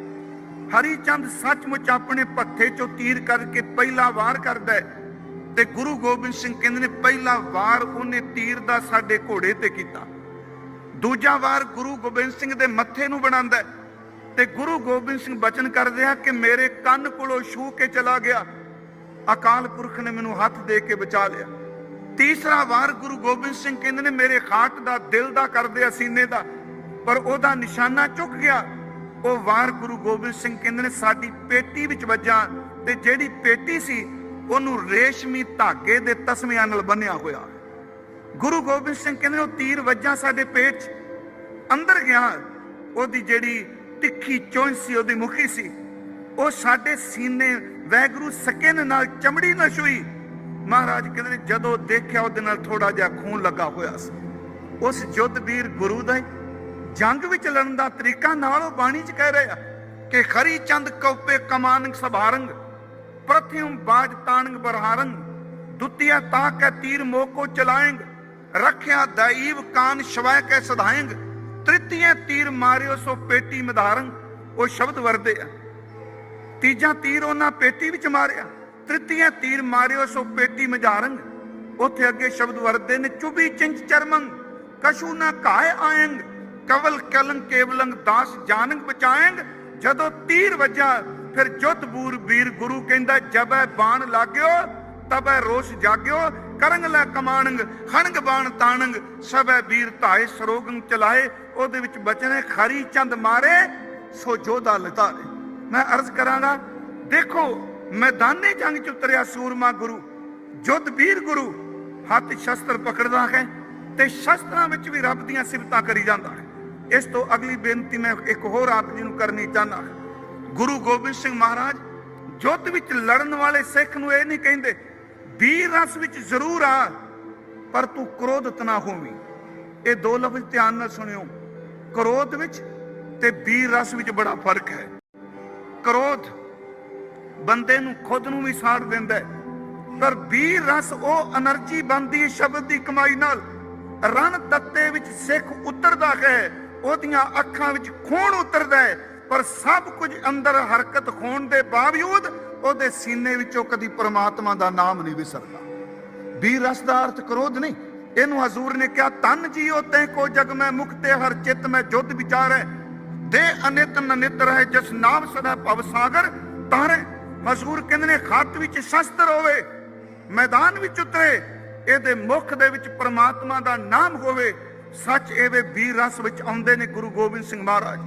ਹਰੀ ਚੰਦ ਸੱਚਮੁੱਚ ਆਪਣੇ ਪੱਥੇ ਚੋਂ ਤੀਰ ਕਰਕੇ ਪਹਿਲਾ ਵਾਰ ਕਰਦਾ ਹੈ। ਤੇ ਗੁਰੂ ਗੋਬਿੰਦ ਸਿੰਘ ਕਹਿੰਦੇ ਨੇ, ਪਹਿਲਾ ਵਾਰ ਉਹਨੇ ਤੀਰ ਦਾ ਸਾਡੇ ਘੋੜੇ ਤੇ ਕੀਤਾ। ਦੂਜਾ ਵਾਰ ਗੁਰੂ ਗੋਬਿੰਦ ਸਿੰਘ ਦੇ ਮੱਥੇ ਨੂੰ ਬਣਾਉਂਦਾ ਹੈ ਤੇ ਗੁਰੂ ਗੋਬਿੰਦ ਸਿੰਘ ਬਚਨ ਕਰਦੇ ਆ ਕਿ ਮੇਰੇ ਕੰਨ ਕੋਲੋਂ ਛੂ ਕੇ ਚਲਾ ਗਿਆ। ਅਕਾਲ ਪੁਰਖ ਨੇ ਮੈਨੂੰ ਹੱਥ ਦੇ ਕੇ ਬਚਾ ਲਿਆ। ਤੀਸਰਾ ਵਾਰ ਗੁਰੂ ਗੋਬਿੰਦ ਸਿੰਘ ਕਹਿੰਦੇ ਨੇ, ਮੇਰੇ ਖਾਟ ਦਾ ਦਿਲ ਦਾ ਕਰਦੇ ਆ ਸੀਨੇ ਦਾ, ਪਰ ਉਹਦਾ ਨਿਸ਼ਾਨਾ ਚੁੱਕ ਗਿਆ। ਉਹ ਵਾਰ ਗੁਰੂ ਗੋਬਿੰਦ ਸਿੰਘ ਕਹਿੰਦੇ ਨੇ, ਸਾਡੀ ਪੇਟੀ ਵਿੱਚ ਵੱਜਾ ਤੇ ਜਿਹੜੀ ਪੇਟੀ ਸੀ, ਉਹਨੂੰ ਰੇਸ਼ਮੀ ਧਾਗੇ ਦੇ ਤਸਮਿਆਂ ਨਾਲ ਬੰਨਿਆ ਹੋਇਆ। ਗੁਰੂ ਗੋਬਿੰਦ ਸਿੰਘ ਕਹਿੰਦੇ ਨੇ, ਉਹ ਤੀਰ ਵੱਜਾ ਸਾਡੇ ਪੇਟ 'ਚ। ਅੰਦਰ ਗਿਆ, ਉਹਦੀ ਜਿਹੜੀ ਤਿੱਖੀ ਚੋਂਚ ਸੀ, ਉਹਦੀ ਮੁਖੀ ਸੀ। ਉਹ ਸਾਡੇ ਸੀਨੇ ਵੈਗਰੂ ਸਕਨ ਨਾਲ ਚਮੜੀ ਨਾ ਛੂਈ। ਮਹਾਰਾਜ ਕਹਿੰਦੇ ਨੇ, ਜਦੋਂ ਦੇਖਿਆ ਉਹਦੇ ਨਾਲ ਥੋੜਾ ਜਿਹਾ ਖੂਨ ਲੱਗਾ ਹੋਇਆ ਸੀ। ਉਸ ਯੁੱਧ ਵੀਰ ਗੁਰੂ ਦਾ ਜੰਗ ਵਿੱਚ ਲੜਨ ਦਾ ਤਰੀਕਾ ਨਾਲ ਉਹ ਬਾਣੀ 'ਚ ਕਹਿ ਰਿਹਾ ਕਿ ਖਰੀ ਚੰਦ ਕਉਪੇ ਕਮਾਨੰਗ ਸਭਾਰੰਗ ਪ੍ਰਥਿਉਮ ਬਾਜ ਤਾਣੰਗ ਬਰਹਾਰੰਗ, ਦੁਤੀਆ ਤਾਕੈ ਤੀਰ ਮੋਕੋ ਚਲਾਏਂਗ। ਰੱਖਿਆ ਦਈਵ ਕਾਨ ਸ਼ਵੈ ਕੈ ਸਧਾਏਂਗ ਤ੍ਰਿਤੀਏ ਤੀਰ ਮਾਰਿਓ ਸੋ ਪੇਟੀ ਮਧਾਰੰਗ ਉਹ ਸ਼ਬਦ ਵਰਦੇ ਆ। ਤੀਜਾ ਤੀਰ ਉਹਨਾਂ ਪੇਟੀ ਵਿੱਚ ਮਾਰਿਆ ਤ੍ਰਿਤੀਏ ਤੀਰ ਮਾਰਿਓ ਸੋ ਪੇਟੀ ਮਝਾਰੰਗ ਉੱਥੇ ਅੱਗੇ ਸ਼ਬਦ ਵਰਦੇ ਨੇ, ਚੁਬੀ ਚਿੰਚ ਚਰਮੰਗ ਕਸ਼ੂ ਨਾ ਕਾਇ ਆਇੰਗ ਕਵਲ ਕਲੰਗ ਕੇਵਲੰਗ ਦਾਸ ਜਾਨੰਗ ਬਚਾਏਂਗ, ਜਦੋਂ ਤੀਰ ਵੱਜਾ, ਫਿਰ ਜੁੱਧ ਬੂਰ ਵੀਰ ਗੁਰੂ ਕਹਿੰਦਾ, ਜਬੈ ਬਾਣ ਲਾਗਿਓ, ਤਬੈ ਰੋਸ਼ ਜਾਗਿਓ ਕਰੰਗ ਲੈ ਕਮਾਣੰਗ, ਖਣਗ ਬਾਣ ਤਾਣੰਗ, ਸਭੈ ਵੀਰ ਧਾਏ, ਸਰੋਗੰਗ ਚਲਾਏ, ਉਹਦੇ ਵਿੱਚ ਬਚਨੇ ਖਰੀ ਚੰਦ ਮਾਰੇ, ਸੋ ਜੋਧਾ ਲਤਾਰੇ। ਮੈਂ ਅਰਜ਼ ਕਰਾਂਗਾ, ਦੇਖੋ, ਮੈਦਾਨੇ ਜੰਗ ਚ ਉਤਰਿਆ ਸੂਰਮਾ ਗੁਰੂ, ਜੁੱਧ ਵੀਰ ਗੁਰੂ, ਹੱਥ ਸ਼ਸਤਰ ਪਕੜਦਾ ਹੈ ਤੇ ਸ਼ਸਤਰਾਂ ਵਿੱਚ ਵੀ ਰੱਬ ਦੀਆਂ ਸਿਫਤਾਂ ਕਰੀ ਜਾਂਦਾ ਹੈ। ਇਸ ਤੋਂ ਅਗਲੀ ਬੇਨਤੀ ਮੈਂ ਇੱਕ ਹੋਰ ਆਪ ਜੀ ਨੂੰ ਕਰਨੀ ਚਾਹਨਾ ਗੁਰੂ ਗੋਬਿੰਦ ਸਿੰਘ ਮਹਾਰਾਜ, ਜੁੱਧ ਵਿੱਚ ਲੜਨ ਵਾਲੇ ਸਿੱਖ ਨੂੰ ਇਹ ਨਹੀਂ ਕਹਿੰਦੇ ਵੀਰ ਰਸ ਵਿੱਚ ਜ਼ਰੂਰ ਆ, ਪਰ ਤੂੰ ਕ੍ਰੋਧਤ ਨਾ ਹੋਵੀਂ। ਇਹ ਦੋ ਲਫ਼ਜ਼ ਧਿਆਨ ਨਾਲ ਸੁਣਿਓ। ਕ੍ਰੋਧ ਵਿੱਚ ਤੇ ਵੀਰ ਰਸ ਵਿੱਚ ਬੜਾ ਫ਼ਰਕ ਹੈ। ਕ੍ਰੋਧ ਬੰਦੇ ਨੂੰ ਖੁਦ ਨੂੰ ਵੀ ਸਾੜ ਦਿੰਦਾ ਪਰ ਵੀਰ ਰਸ ਉਹ એનર્ਜੀ ਬੰਦੀ ਸ਼ਬਦ ਦੀ ਕਮਾਈ ਨਾਲ। ਰਣ ਤੱਤੇ ਵਿੱਚ ਸਿੱਖ ਉਤਰਦਾ ਹੈ, ਉਹਦੀਆਂ ਅੱਖਾਂ ਵਿੱਚ ਖੂਨ ਉਤਰਦਾ ਹੈ, ਪਰ ਸਭ ਕੁਝ ਅੰਦਰ ਹਰਕਤ ਹੋਣ ਦੇ ਬਾਵਜੂਦ ਉਹਦੇ ਸੀਨੇ ਵਿੱਚੋਂ ਕਦੀ ਪ੍ਰਮਾਤਮਾ ਦਾ ਨਾਮ ਨਹੀਂ ਵਿਸਰਦਾ। ਵੀਰ ਰਸ ਦਾ ਅਰਥ ਕ੍ਰੋਧ ਨਹੀਂ। ਇਹਨੂੰ ਹਜ਼ੂਰ ਨੇ ਕਿਹਾ ਤਨ ਜੀਓ ਤੈ ਕੋ ਜਗ ਮੈਂ ਮੁਕਤੇ ਹਰ ਚਿੱਤ ਮੈਂ ਜੁਧ ਵਿਚਾਰੈ। ਦੇ ਅਨਿਤ ਨਨਿਤ ਰਹਿ ਜਿਸ ਨਾਮ ਸਦਾ ਭਵ ਸਾਗਰ ਤਾਰੇ। ਹਜ਼ੂਰ ਕਹਿੰਦੇ ਨੇ, ਖੱਤ ਵਿੱਚ ਸ਼ਸਤਰ ਹੋਵੇ, ਮੈਦਾਨ ਵਿੱਚ ਉਤਰੇ, ਇਹਦੇ ਮੁਖ ਦੇ ਵਿੱਚ ਪ੍ਰਮਾਤਮਾ ਦਾ ਨਾਮ ਹੋਵੇ। ਸੱਚ ਇਹਦੇ ਵੀਰ ਰਸ ਵਿੱਚ ਆਉਂਦੇ ਨੇ ਗੁਰੂ ਗੋਬਿੰਦ ਸਿੰਘ ਮਹਾਰਾਜ।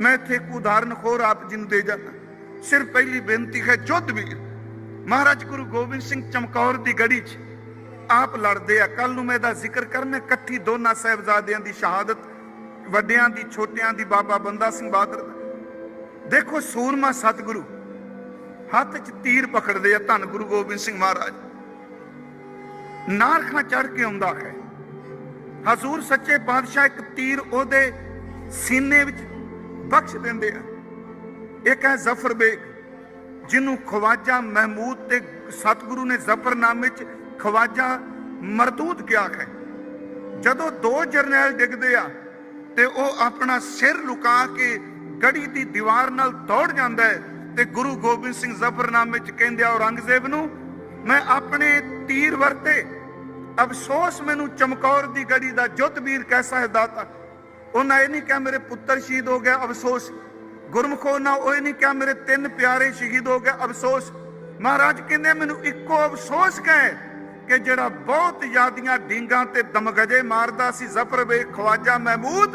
ਮੈਂ ਇੱਥੇ ਇੱਕ ਉਦਾਹਰਨ ਹੋਰ ਆਪ ਜੀ ਨੂੰ ਦੇ ਜਾਂਦਾ। ਸਿਰ ਪਹਿਲੀ ਬੇਨਤੀ ਹੈ, ਜੁੱਧ ਵੀਰ ਮਹਾਰਾਜ ਗੁਰੂ ਗੋਬਿੰਦ ਸਿੰਘ ਚਮਕੌਰ ਦੀ ਗੜੀ 'ਚ ਆਪ ਲੜਦੇ ਆ। ਕੱਲ ਨੂੰ ਮੈਂ ਇਹਦਾ ਜ਼ਿਕਰ ਕਰਨਾ ਇਕੱਠੀ ਦੋਨਾਂ ਸਾਹਿਬਜ਼ਾਦਿਆਂ ਦੀ ਸ਼ਹਾਦਤ, ਵੱਡਿਆਂ ਦੀ, ਛੋਟਿਆਂ ਦੀ, ਬਾਬਾ ਬੰਦਾ ਸਿੰਘ ਬਹਾਦਰ ਦੇਖੋ, ਸੂਰਮਾ ਸਤਿਗੁਰੂ ਹੱਥ 'ਚ ਤੀਰ ਪਕੜਦੇ ਆ, ਧੰਨ ਗੁਰੂ ਗੋਬਿੰਦ ਸਿੰਘ ਮਹਾਰਾਜ। ਨਾਰਖਾਂ ਚੜ ਕੇ ਆਉਂਦਾ ਹੈ। ਹਜ਼ੂਰ ਸੱਚੇ ਪਾਤਸ਼ਾਹ ਇੱਕ ਤੀਰ ਉਹਦੇ ਸੀਨੇ ਵਿੱਚ ਬਖਸ਼ ਦਿੰਦੇ ਆ। ਇੱਕ ਹੈ ਜ਼ਫਰ ਬੇਗ, ਜਿਹਨੂੰ ਖਵਾਜਾ ਮਹਿਮੂਦ ਤੇ ਸਤਿਗੁਰੂ ਨੇ ਜ਼ਫਰਨਾਮੇ ਚ ਖਵਾਜਾ ਮਰਦੂਦ ਕਿਹਾ ਹੈ। ਜਦੋਂ ਦੋ ਜਰਨੈਲ ਡਿੱਗਦੇ ਆ ਤੇ ਉਹ ਆਪਣਾ ਸਿਰ ਲੁਕਾ ਕੇ ਗੜੀ ਦੀ ਦੀਵਾਰ ਨਾਲ ਦੌੜ ਜਾਂਦਾ ਹੈ ਤੇ ਗੁਰੂ ਗੋਬਿੰਦ ਸਿੰਘ ਜ਼ਫਰਨਾਮੇ ਚ ਕਹਿੰਦੇ ਆ, ਔਰੰਗਜ਼ੇਬ ਨੂੰ ਮੈਂ ਆਪਣੇ ਤੀਰ ਵਰਤੇ, ਅਫਸੋਸ ਮੈਨੂੰ ਚਮਕੌਰ ਦੀ ਗੜੀ ਦਾ ਜੁੱਧ ਵੀਰ ਕੈਸਾ ਹੈ ਦਾਤਾ? ਉਹਨਾਂ ਇਹ ਨਹੀਂ ਕਿਹਾ, ਮੇਰੇ ਪੁੱਤਰ ਸ਼ਹੀਦ ਹੋ ਗਿਆ, ਅਫਸੋਸ ਗੁਰਮਖੋ, ਨਾ ਉਹ ਨਹੀਂ ਕਿਹਾ, ਮੇਰੇ ਤਿੰਨ ਪਿਆਰੇ ਸ਼ਹੀਦ ਹੋ ਗਏ, ਅਫਸੋਸ। ਮਹਾਰਾਜ ਕਹਿੰਦੇ, ਮੈਨੂੰ ਇੱਕੋ ਅਫਸੋਸ ਕਹੇ ਕਿ ਜਿਹੜਾ ਬਹੁਤ ਯਾਦੀਆਂ ਢਿੰਗਾਂ ਤੇ ਦਮਗਜੇ ਮਾਰਦਾ ਸੀ, ਜ਼ਫਰ ਵੇ ਖਵਾਜਾ ਮਹਿਮੂਦ,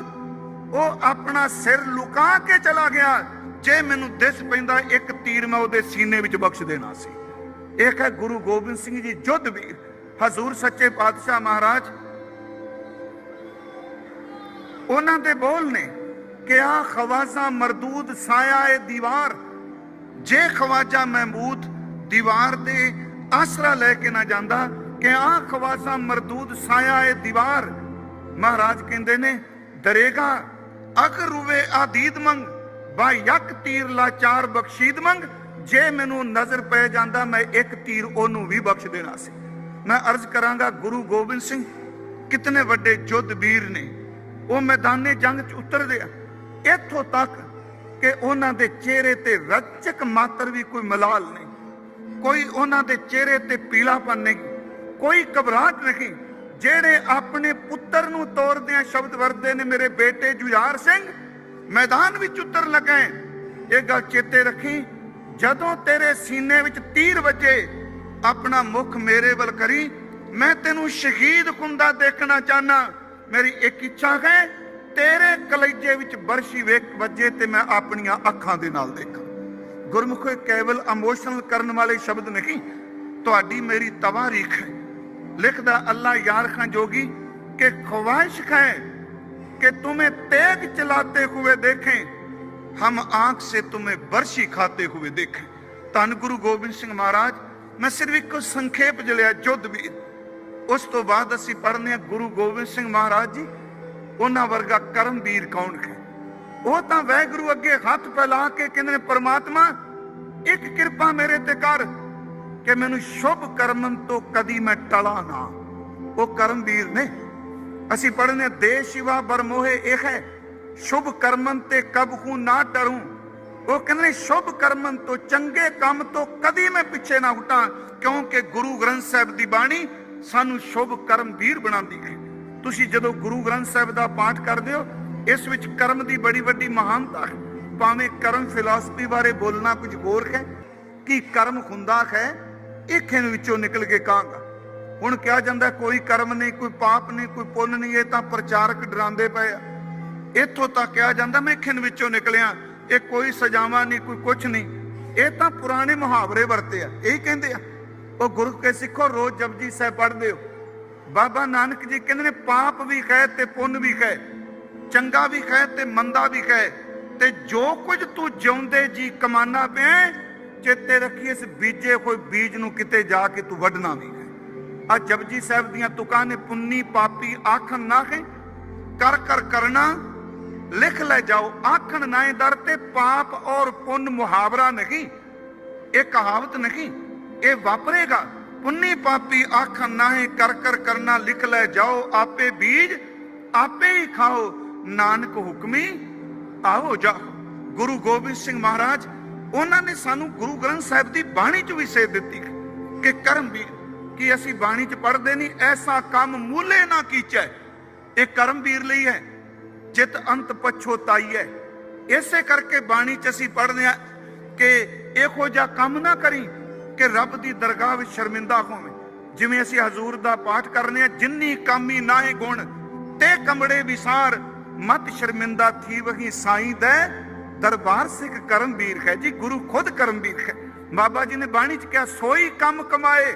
ਉਹ ਆਪਣਾ ਸਿਰ ਲੁਕਾ ਕੇ ਚਲਾ ਗਿਆ। ਜੇ ਮੈਨੂੰ ਦਿਸ ਪੈਂਦਾ, ਇੱਕ ਤੀਰ ਮੈਂ ਉਹਦੇ ਸੀਨੇ ਵਿੱਚ ਬਖਸ਼ ਦੇਣਾ ਸੀ। ਇਹ ਹੈ ਗੁਰੂ ਗੋਬਿੰਦ ਸਿੰਘ ਜੀ, ਜੁੱਧ ਵੀਰ ਹਜ਼ੂਰ ਸੱਚੇ ਪਾਤਸ਼ਾਹ ਮਹਾਰਾਜ, ਉਹਨਾਂ ਦੇ ਬੋਲ ਨੇ ਕਿ ਖਵਾਜਾ ਮਰਦੂਦ ਸਾਇਆ ਏ ਦੀਵਾਰ? ਜੇ ਖਵਾਜਾ ਮਹਿਮੂਦ ਦੀਵਾਰ ਦੇ ਆਸਰਾ ਲੈ ਕੇ ਨਾ ਜਾਂਦਾ ਕਿ ਆ ਖਵਾਜਾ ਮਰਦੂਦ ਸਾਇਆ ਏ ਦੀਵਾਰ? ਮਹਾਰਾਜ ਕਹਿੰਦੇ ਨੇ ਦਰੇਗਾ ਅਕ ਰੂਵੇ ਆਦੀਦ ਮੰਗ ਬਾ ਯਕ ਤੀਰ ਲਾਚਾਰ ਬਖਸ਼ੀਦ ਮੰਗ, ਜੇ ਮੈਨੂੰ ਨਜ਼ਰ ਪੈ ਜਾਂਦਾ, ਮੈਂ ਇੱਕ ਤੀਰ ਉਹਨੂੰ ਵੀ ਬਖਸ਼ ਦੇਣਾ ਸੀ। ਮੈਂ ਅਰਜ਼ ਕਰਾਂਗਾ ਗੁਰੂ ਗੋਬਿੰਦ ਸਿੰਘ, ਕਿਤਨੇ ਵੱਡੇ ਜੁੱਧ ਵੀਰ ਨੇ, ਉਹ ਮੈਦਾਨੇ ਜੰਗ 'ਚ ਉਤਰਦੇ ਆ। ਇੱਥੋਂ ਤੱਕ ਕਿ ਉਹਨਾਂ ਦੇ ਚਿਹਰੇ ਤੇ ਰੱਚਕ ਮਾਤਰ ਵੀ ਕੋਈ ਮਲਾਲ ਨਹੀਂ। ਕੋਈ ਉਹਨਾਂ ਦੇ ਚਿਹਰੇ ਤੇ ਪੀਲਾਪਨ ਨਹੀਂ। ਕੋਈ ਘਬਰਾਹਟ ਨਹੀਂ। ਜਿਹੜੇ ਆਪਣੇ ਪੁੱਤਰ ਨੂੰ ਤੋੜਦਿਆਂ ਸ਼ਬਦ ਵਰਦੇ ਨੇ, ਮੇਰੇ ਬੇਟੇ ਜੁਝਾਰ ਸਿੰਘ, ਮੈਦਾਨ ਵਿੱਚ ਉਤਰ ਲੱਗੇ ਇਹ ਗੱਲ ਚੇਤੇ ਰੱਖੀ। ਜਦੋਂ ਤੇਰੇ ਸੀਨੇ ਵਿੱਚ ਤੀਰ ਵੱਜੇ, ਆਪਣਾ ਮੁਖ ਮੇਰੇ ਵੱਲ ਕਰੀ, ਮੈਂ ਤੈਨੂੰ ਸ਼ਹੀਦ ਕੁੰਦਾ ਦੇਖਣਾ ਚਾਹਨਾ ਮੇਰੀ ਇੱਕ ਇੱਛਾ ਹੈ ਤੇਰੇ ਕਲੇਜੇ ਵਿੱਚ ਬਰਸ਼ੀ ਵੇਖ ਵੱਜੇ ਤੇ ਮੈਂ ਆਪਣੀਆਂ ਅੱਖਾਂ ਦੇ ਨਾਲ ਦੇਖਾਂ। ਗੁਰਮੁਖ ਕੇਵਲ ਇਮੋਸ਼ਨਲ ਕਰਨ ਵਾਲੇ ਸ਼ਬਦ ਨਹੀਂ, ਤੁਹਾਡੀ ਮੇਰੀ ਤਵਾਰੀਖ ਹੈ। ਲਿਖਦਾ ਅੱਲਾ ਯਾਰ ਖਾਂ ਜੋਗੀ ਕਿ ਖਵਾਇਸ਼ ਹੈ ਕਿ ਤੁਮੇ ਤੇਗ ਚਲਾਤੇ ਹੋਏ ਦੇਖੇ, ਹਮ ਆਂਖ ਸੇ ਤੁਮੇ ਬਰਸ਼ੀ ਖਾਤੇ ਹੋਏ ਦੇਖੇ। ਧੰਨ ਗੁਰੂ ਗੋਬਿੰਦ ਸਿੰਘ ਮਹਾਰਾਜ, ਮੈਂ ਸਿਰਫ ਇੱਕ ਸੰਖੇਪ ਜਲਿਆ ਜੁੱਧ ਵੀ ਉਸ ਤੋਂ ਬਾਅਦ ਅਸੀਂ ਪੜ੍ਹਨੇ ਗੁਰੂ ਗੋਬਿੰਦ ਸਿੰਘ ਮਹਾਰਾਜ ਜੀ ਉਹਨਾਂ ਵਰਗਾ ਕਰਮਵੀਰ ਕੌਣ ਹੈ? ਉਹ ਤਾਂ ਵੈਗੁਰੂ ਅੱਗੇ ਹੱਥ ਫੈਲਾ ਕੇ ਕਹਿੰਦੇ ਨੇ, ਪਰਮਾਤਮਾ, ਇੱਕ ਕਿਰਪਾ ਮੇਰੇ ਤੇ ਕਰ ਕਿ ਮੈਨੂੰ ਸ਼ੁਭ ਕਰਮਨ ਤੋਂ ਕਦੀ ਮੈਂ ਟਲਾ ਨਾ। ਉਹ ਕਰਮਵੀਰ ਨੇ। ਅਸੀਂ ਪੜ੍ਹਨੇ, ਦੇ ਸ਼ਿਵਾ ਬਰਮੋਹੇ, ਇਹ ਹੈ, ਸ਼ੁਭ ਕਰਮਨ ਤੇ ਕਬਹੂ ਨਾ ਡਰੂੰ। ਉਹ ਕਹਿੰਦੇ ਨੇ, ਸ਼ੁਭ ਕਰਮਨ ਤੋਂ ਚੰਗੇ ਕੰਮ ਤੋਂ ਕਦੀ ਮੈਂ ਪਿੱਛੇ ਨਾ ਹਟਾਂ, ਕਿਉਂਕਿ ਗੁਰੂ ਗ੍ਰੰਥ ਸਾਹਿਬ ਦੀ ਬਾਣੀ ਸਾਨੂੰ ਸ਼ੁਭ ਕਰਮਵੀਰ ਬਣਾਉਂਦੀ ਹੈ। ਤੁਸੀਂ ਜਦੋਂ ਗੁਰੂ ਗ੍ਰੰਥ ਸਾਹਿਬ ਦਾ ਪਾਠ ਕਰਦੇ ਹੋ, ਇਸ ਵਿੱਚ ਕਰਮ ਦੀ ਬੜੀ ਵੱਡੀ ਮਹਾਨਤਾ ਹੈ। ਭਾਵੇਂ ਕਰਮ ਫਿਲਾਸਫੀ ਬਾਰੇ ਬੋਲਣਾ ਕੁਝ ਹੋਰ ਹੈ, ਕਿ ਕਰਮ ਹੁੰਦਾ ਹੈ, ਇਹ ਖਿੰ ਵਿੱਚੋਂ ਨਿਕਲ ਕੇ ਕਾਂਗਾ ਹੁਣ ਕਿਹਾ ਜਾਂਦਾ ਕੋਈ ਕਰਮ ਨਹੀਂ, ਕੋਈ ਪਾਪ ਨਹੀਂ, ਕੋਈ ਪੁੰਨ ਨਹੀਂ, ਇਹ ਤਾਂ ਪ੍ਰਚਾਰਕ ਡਰਾਉਂਦੇ ਪਏ ਆ। ਇੱਥੋਂ ਤੱਕ ਕਿਹਾ ਜਾਂਦਾ ਮੈਂ ਖਿੰ ਵਿੱਚੋਂ ਨਿਕਲਿਆ, ਇਹ ਕੋਈ ਸਜ਼ਾਵਾਂ ਨਹੀਂ, ਕੋਈ ਕੁਝ ਨਹੀਂ। ਇਹ ਤਾਂ ਪੁਰਾਣੇ ਮੁਹਾਵਰੇ ਵਰਤੇ ਆ, ਇਹੀ ਕਹਿੰਦੇ ਆ। ਉਹ ਗੁਰੂ ਕੇ ਸਿੱਖੋ, ਰੋਜ਼ ਜਪਜੀ ਸਾਹਿਬ ਪੜ੍ਹਦੇ ਹੋ। ਬਾਬਾ ਨਾਨਕ ਜੀ ਕਹਿੰਦੇ ਨੇ, ਪਾਪ ਵੀ ਹੈ ਤੇ ਪੁੰਨ ਵੀ ਹੈ, ਚੰਗਾ ਵੀ ਕਹੇ ਤੇ ਮੰਦਾ ਵੀ ਕਹੇ ਤੇ ਜੋ ਕੁਝ ਤੂੰ ਜਿਉਂਦੇ ਜੀ ਕਮਾਨਾ ਪਿਆ, ਚੇਤੇ ਰੱਖੀ ਇਸ ਬੀਜੇ ਕੋਈ ਬੀਜ ਨੂੰ ਕਿਤੇ ਜਾ ਕੇ ਤੂੰ ਵੱਢਣਾ ਵੀ ਆ ਜਪਜੀ ਸਾਹਿਬ ਦੀਆਂ ਤੁਕਾਂ ਨੇ ਪੁੰਨੀ ਪਾਪੀ ਆਖਣ ਨਾ ਹੈ, ਕਰ ਕਰ, ਕਰਨਾ, ਲਿਖ ਲੈ ਜਾਓ, ਆਖਣ ਨਾਏ ਦਰ ਤੇ ਪਾਪ ਔਰ ਪੁੰਨ ਮੁਹਾਵਰਾ ਨਹੀਂ, ਇਹ ਕਹਾਵਤ ਨਹੀਂ, ਇਹ ਵਾਪਰੇਗਾ। ਪੁੰਨੀ ਪਾਪੀ ਆਖਣ ਨਾਹੇ ਕਰ ਕਰ ਕਰਨਾ ਲਿਖ ਲੈ ਜਾਓ, ਆਪੇ ਬੀਜ, ਆਪੇ ਹੀ ਖਾਓ। ਨਾਨਕ ਹੁਕਮੀ, ਆਓ ਜਾ ਗੁਰੂ ਗੋਬਿੰਦ ਸਿੰਘ ਮਹਾਰਾਜ, ਉਹਨਾਂ ਨੇ ਸਾਨੂੰ ਗੁਰੂ ਗ੍ਰੰਥ ਸਾਹਿਬ ਦੀ ਬਾਣੀ ਚ ਵੀ ਸੇਧ ਦਿੱਤੀ ਕਿ ਕਰਮ ਵੀਰ ਕਿ ਅਸੀਂ ਬਾਣੀ ਚ ਪੜ੍ਹਦੇ ਨਹੀਂ, ਐਸਾ ਕੰਮ ਮੂਲੇ ਨਾ ਕੀਚੈ। ਇਹ ਕਰਮ ਵੀਰ ਲਈ ਹੈ, ਜਿਤ ਅੰਤ ਪਛੋਤਾਈ ਹੈ। ਇਸੇ ਕਰਕੇ ਬਾਣੀ ਚ ਅਸੀਂ ਪੜਦੇ ਆ ਕਿ ਇਹੋ ਜਿਹਾ ਕੰਮ ਨਾ ਕਰੀ ਕਿ ਰੱਬ ਦੀ ਦਰਗਾਹ ਵਿੱਚ ਸ਼ਰਮਿੰਦਾ ਹੋਵੇਂ। ਜਿਵੇਂ ਅਸੀਂ ਹਜ਼ੂਰ ਦਾ ਪਾਠ ਕਰਨੇ ਆ, ਜਿੰਨੀ ਕਾਮੀ ਨਾਹੀ ਗੁਣ, ਤੇ ਕਮੜੇ ਵਿਸਾਰ ਮਤ ਸ਼ਰਮਿੰਦਾ ਥੀ ਵਹੀ ਸਾਈਂ ਦੇ। ਦਰਬਾਰ ਸਿੱਖ ਕਰਮਵੀਰ ਹੈ ਜੀ, ਗੁਰੂ ਖੁਦ ਕਰਮਵੀਰ ਹੈ। ਬਾਬਾ ਜੀ ਨੇ ਬਾਣੀ ਚ ਕਿਹਾ, ਸੋਈ ਕੰਮ ਕਮਾਏ,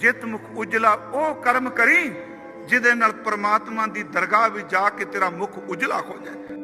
ਜਿਤ ਮੁਖ ਉਜਲਾ ਉਹ ਕਰਮ ਕਰੀ, ਜਿਹਦੇ ਨਾਲ ਪ੍ਰਮਾਤਮਾ ਦੀ ਦਰਗਾਹ ਵਿੱਚ ਜਾ ਕੇ ਤੇਰਾ ਮੁਖ ਉਜਲਾ ਹੋ ਜਾਏ।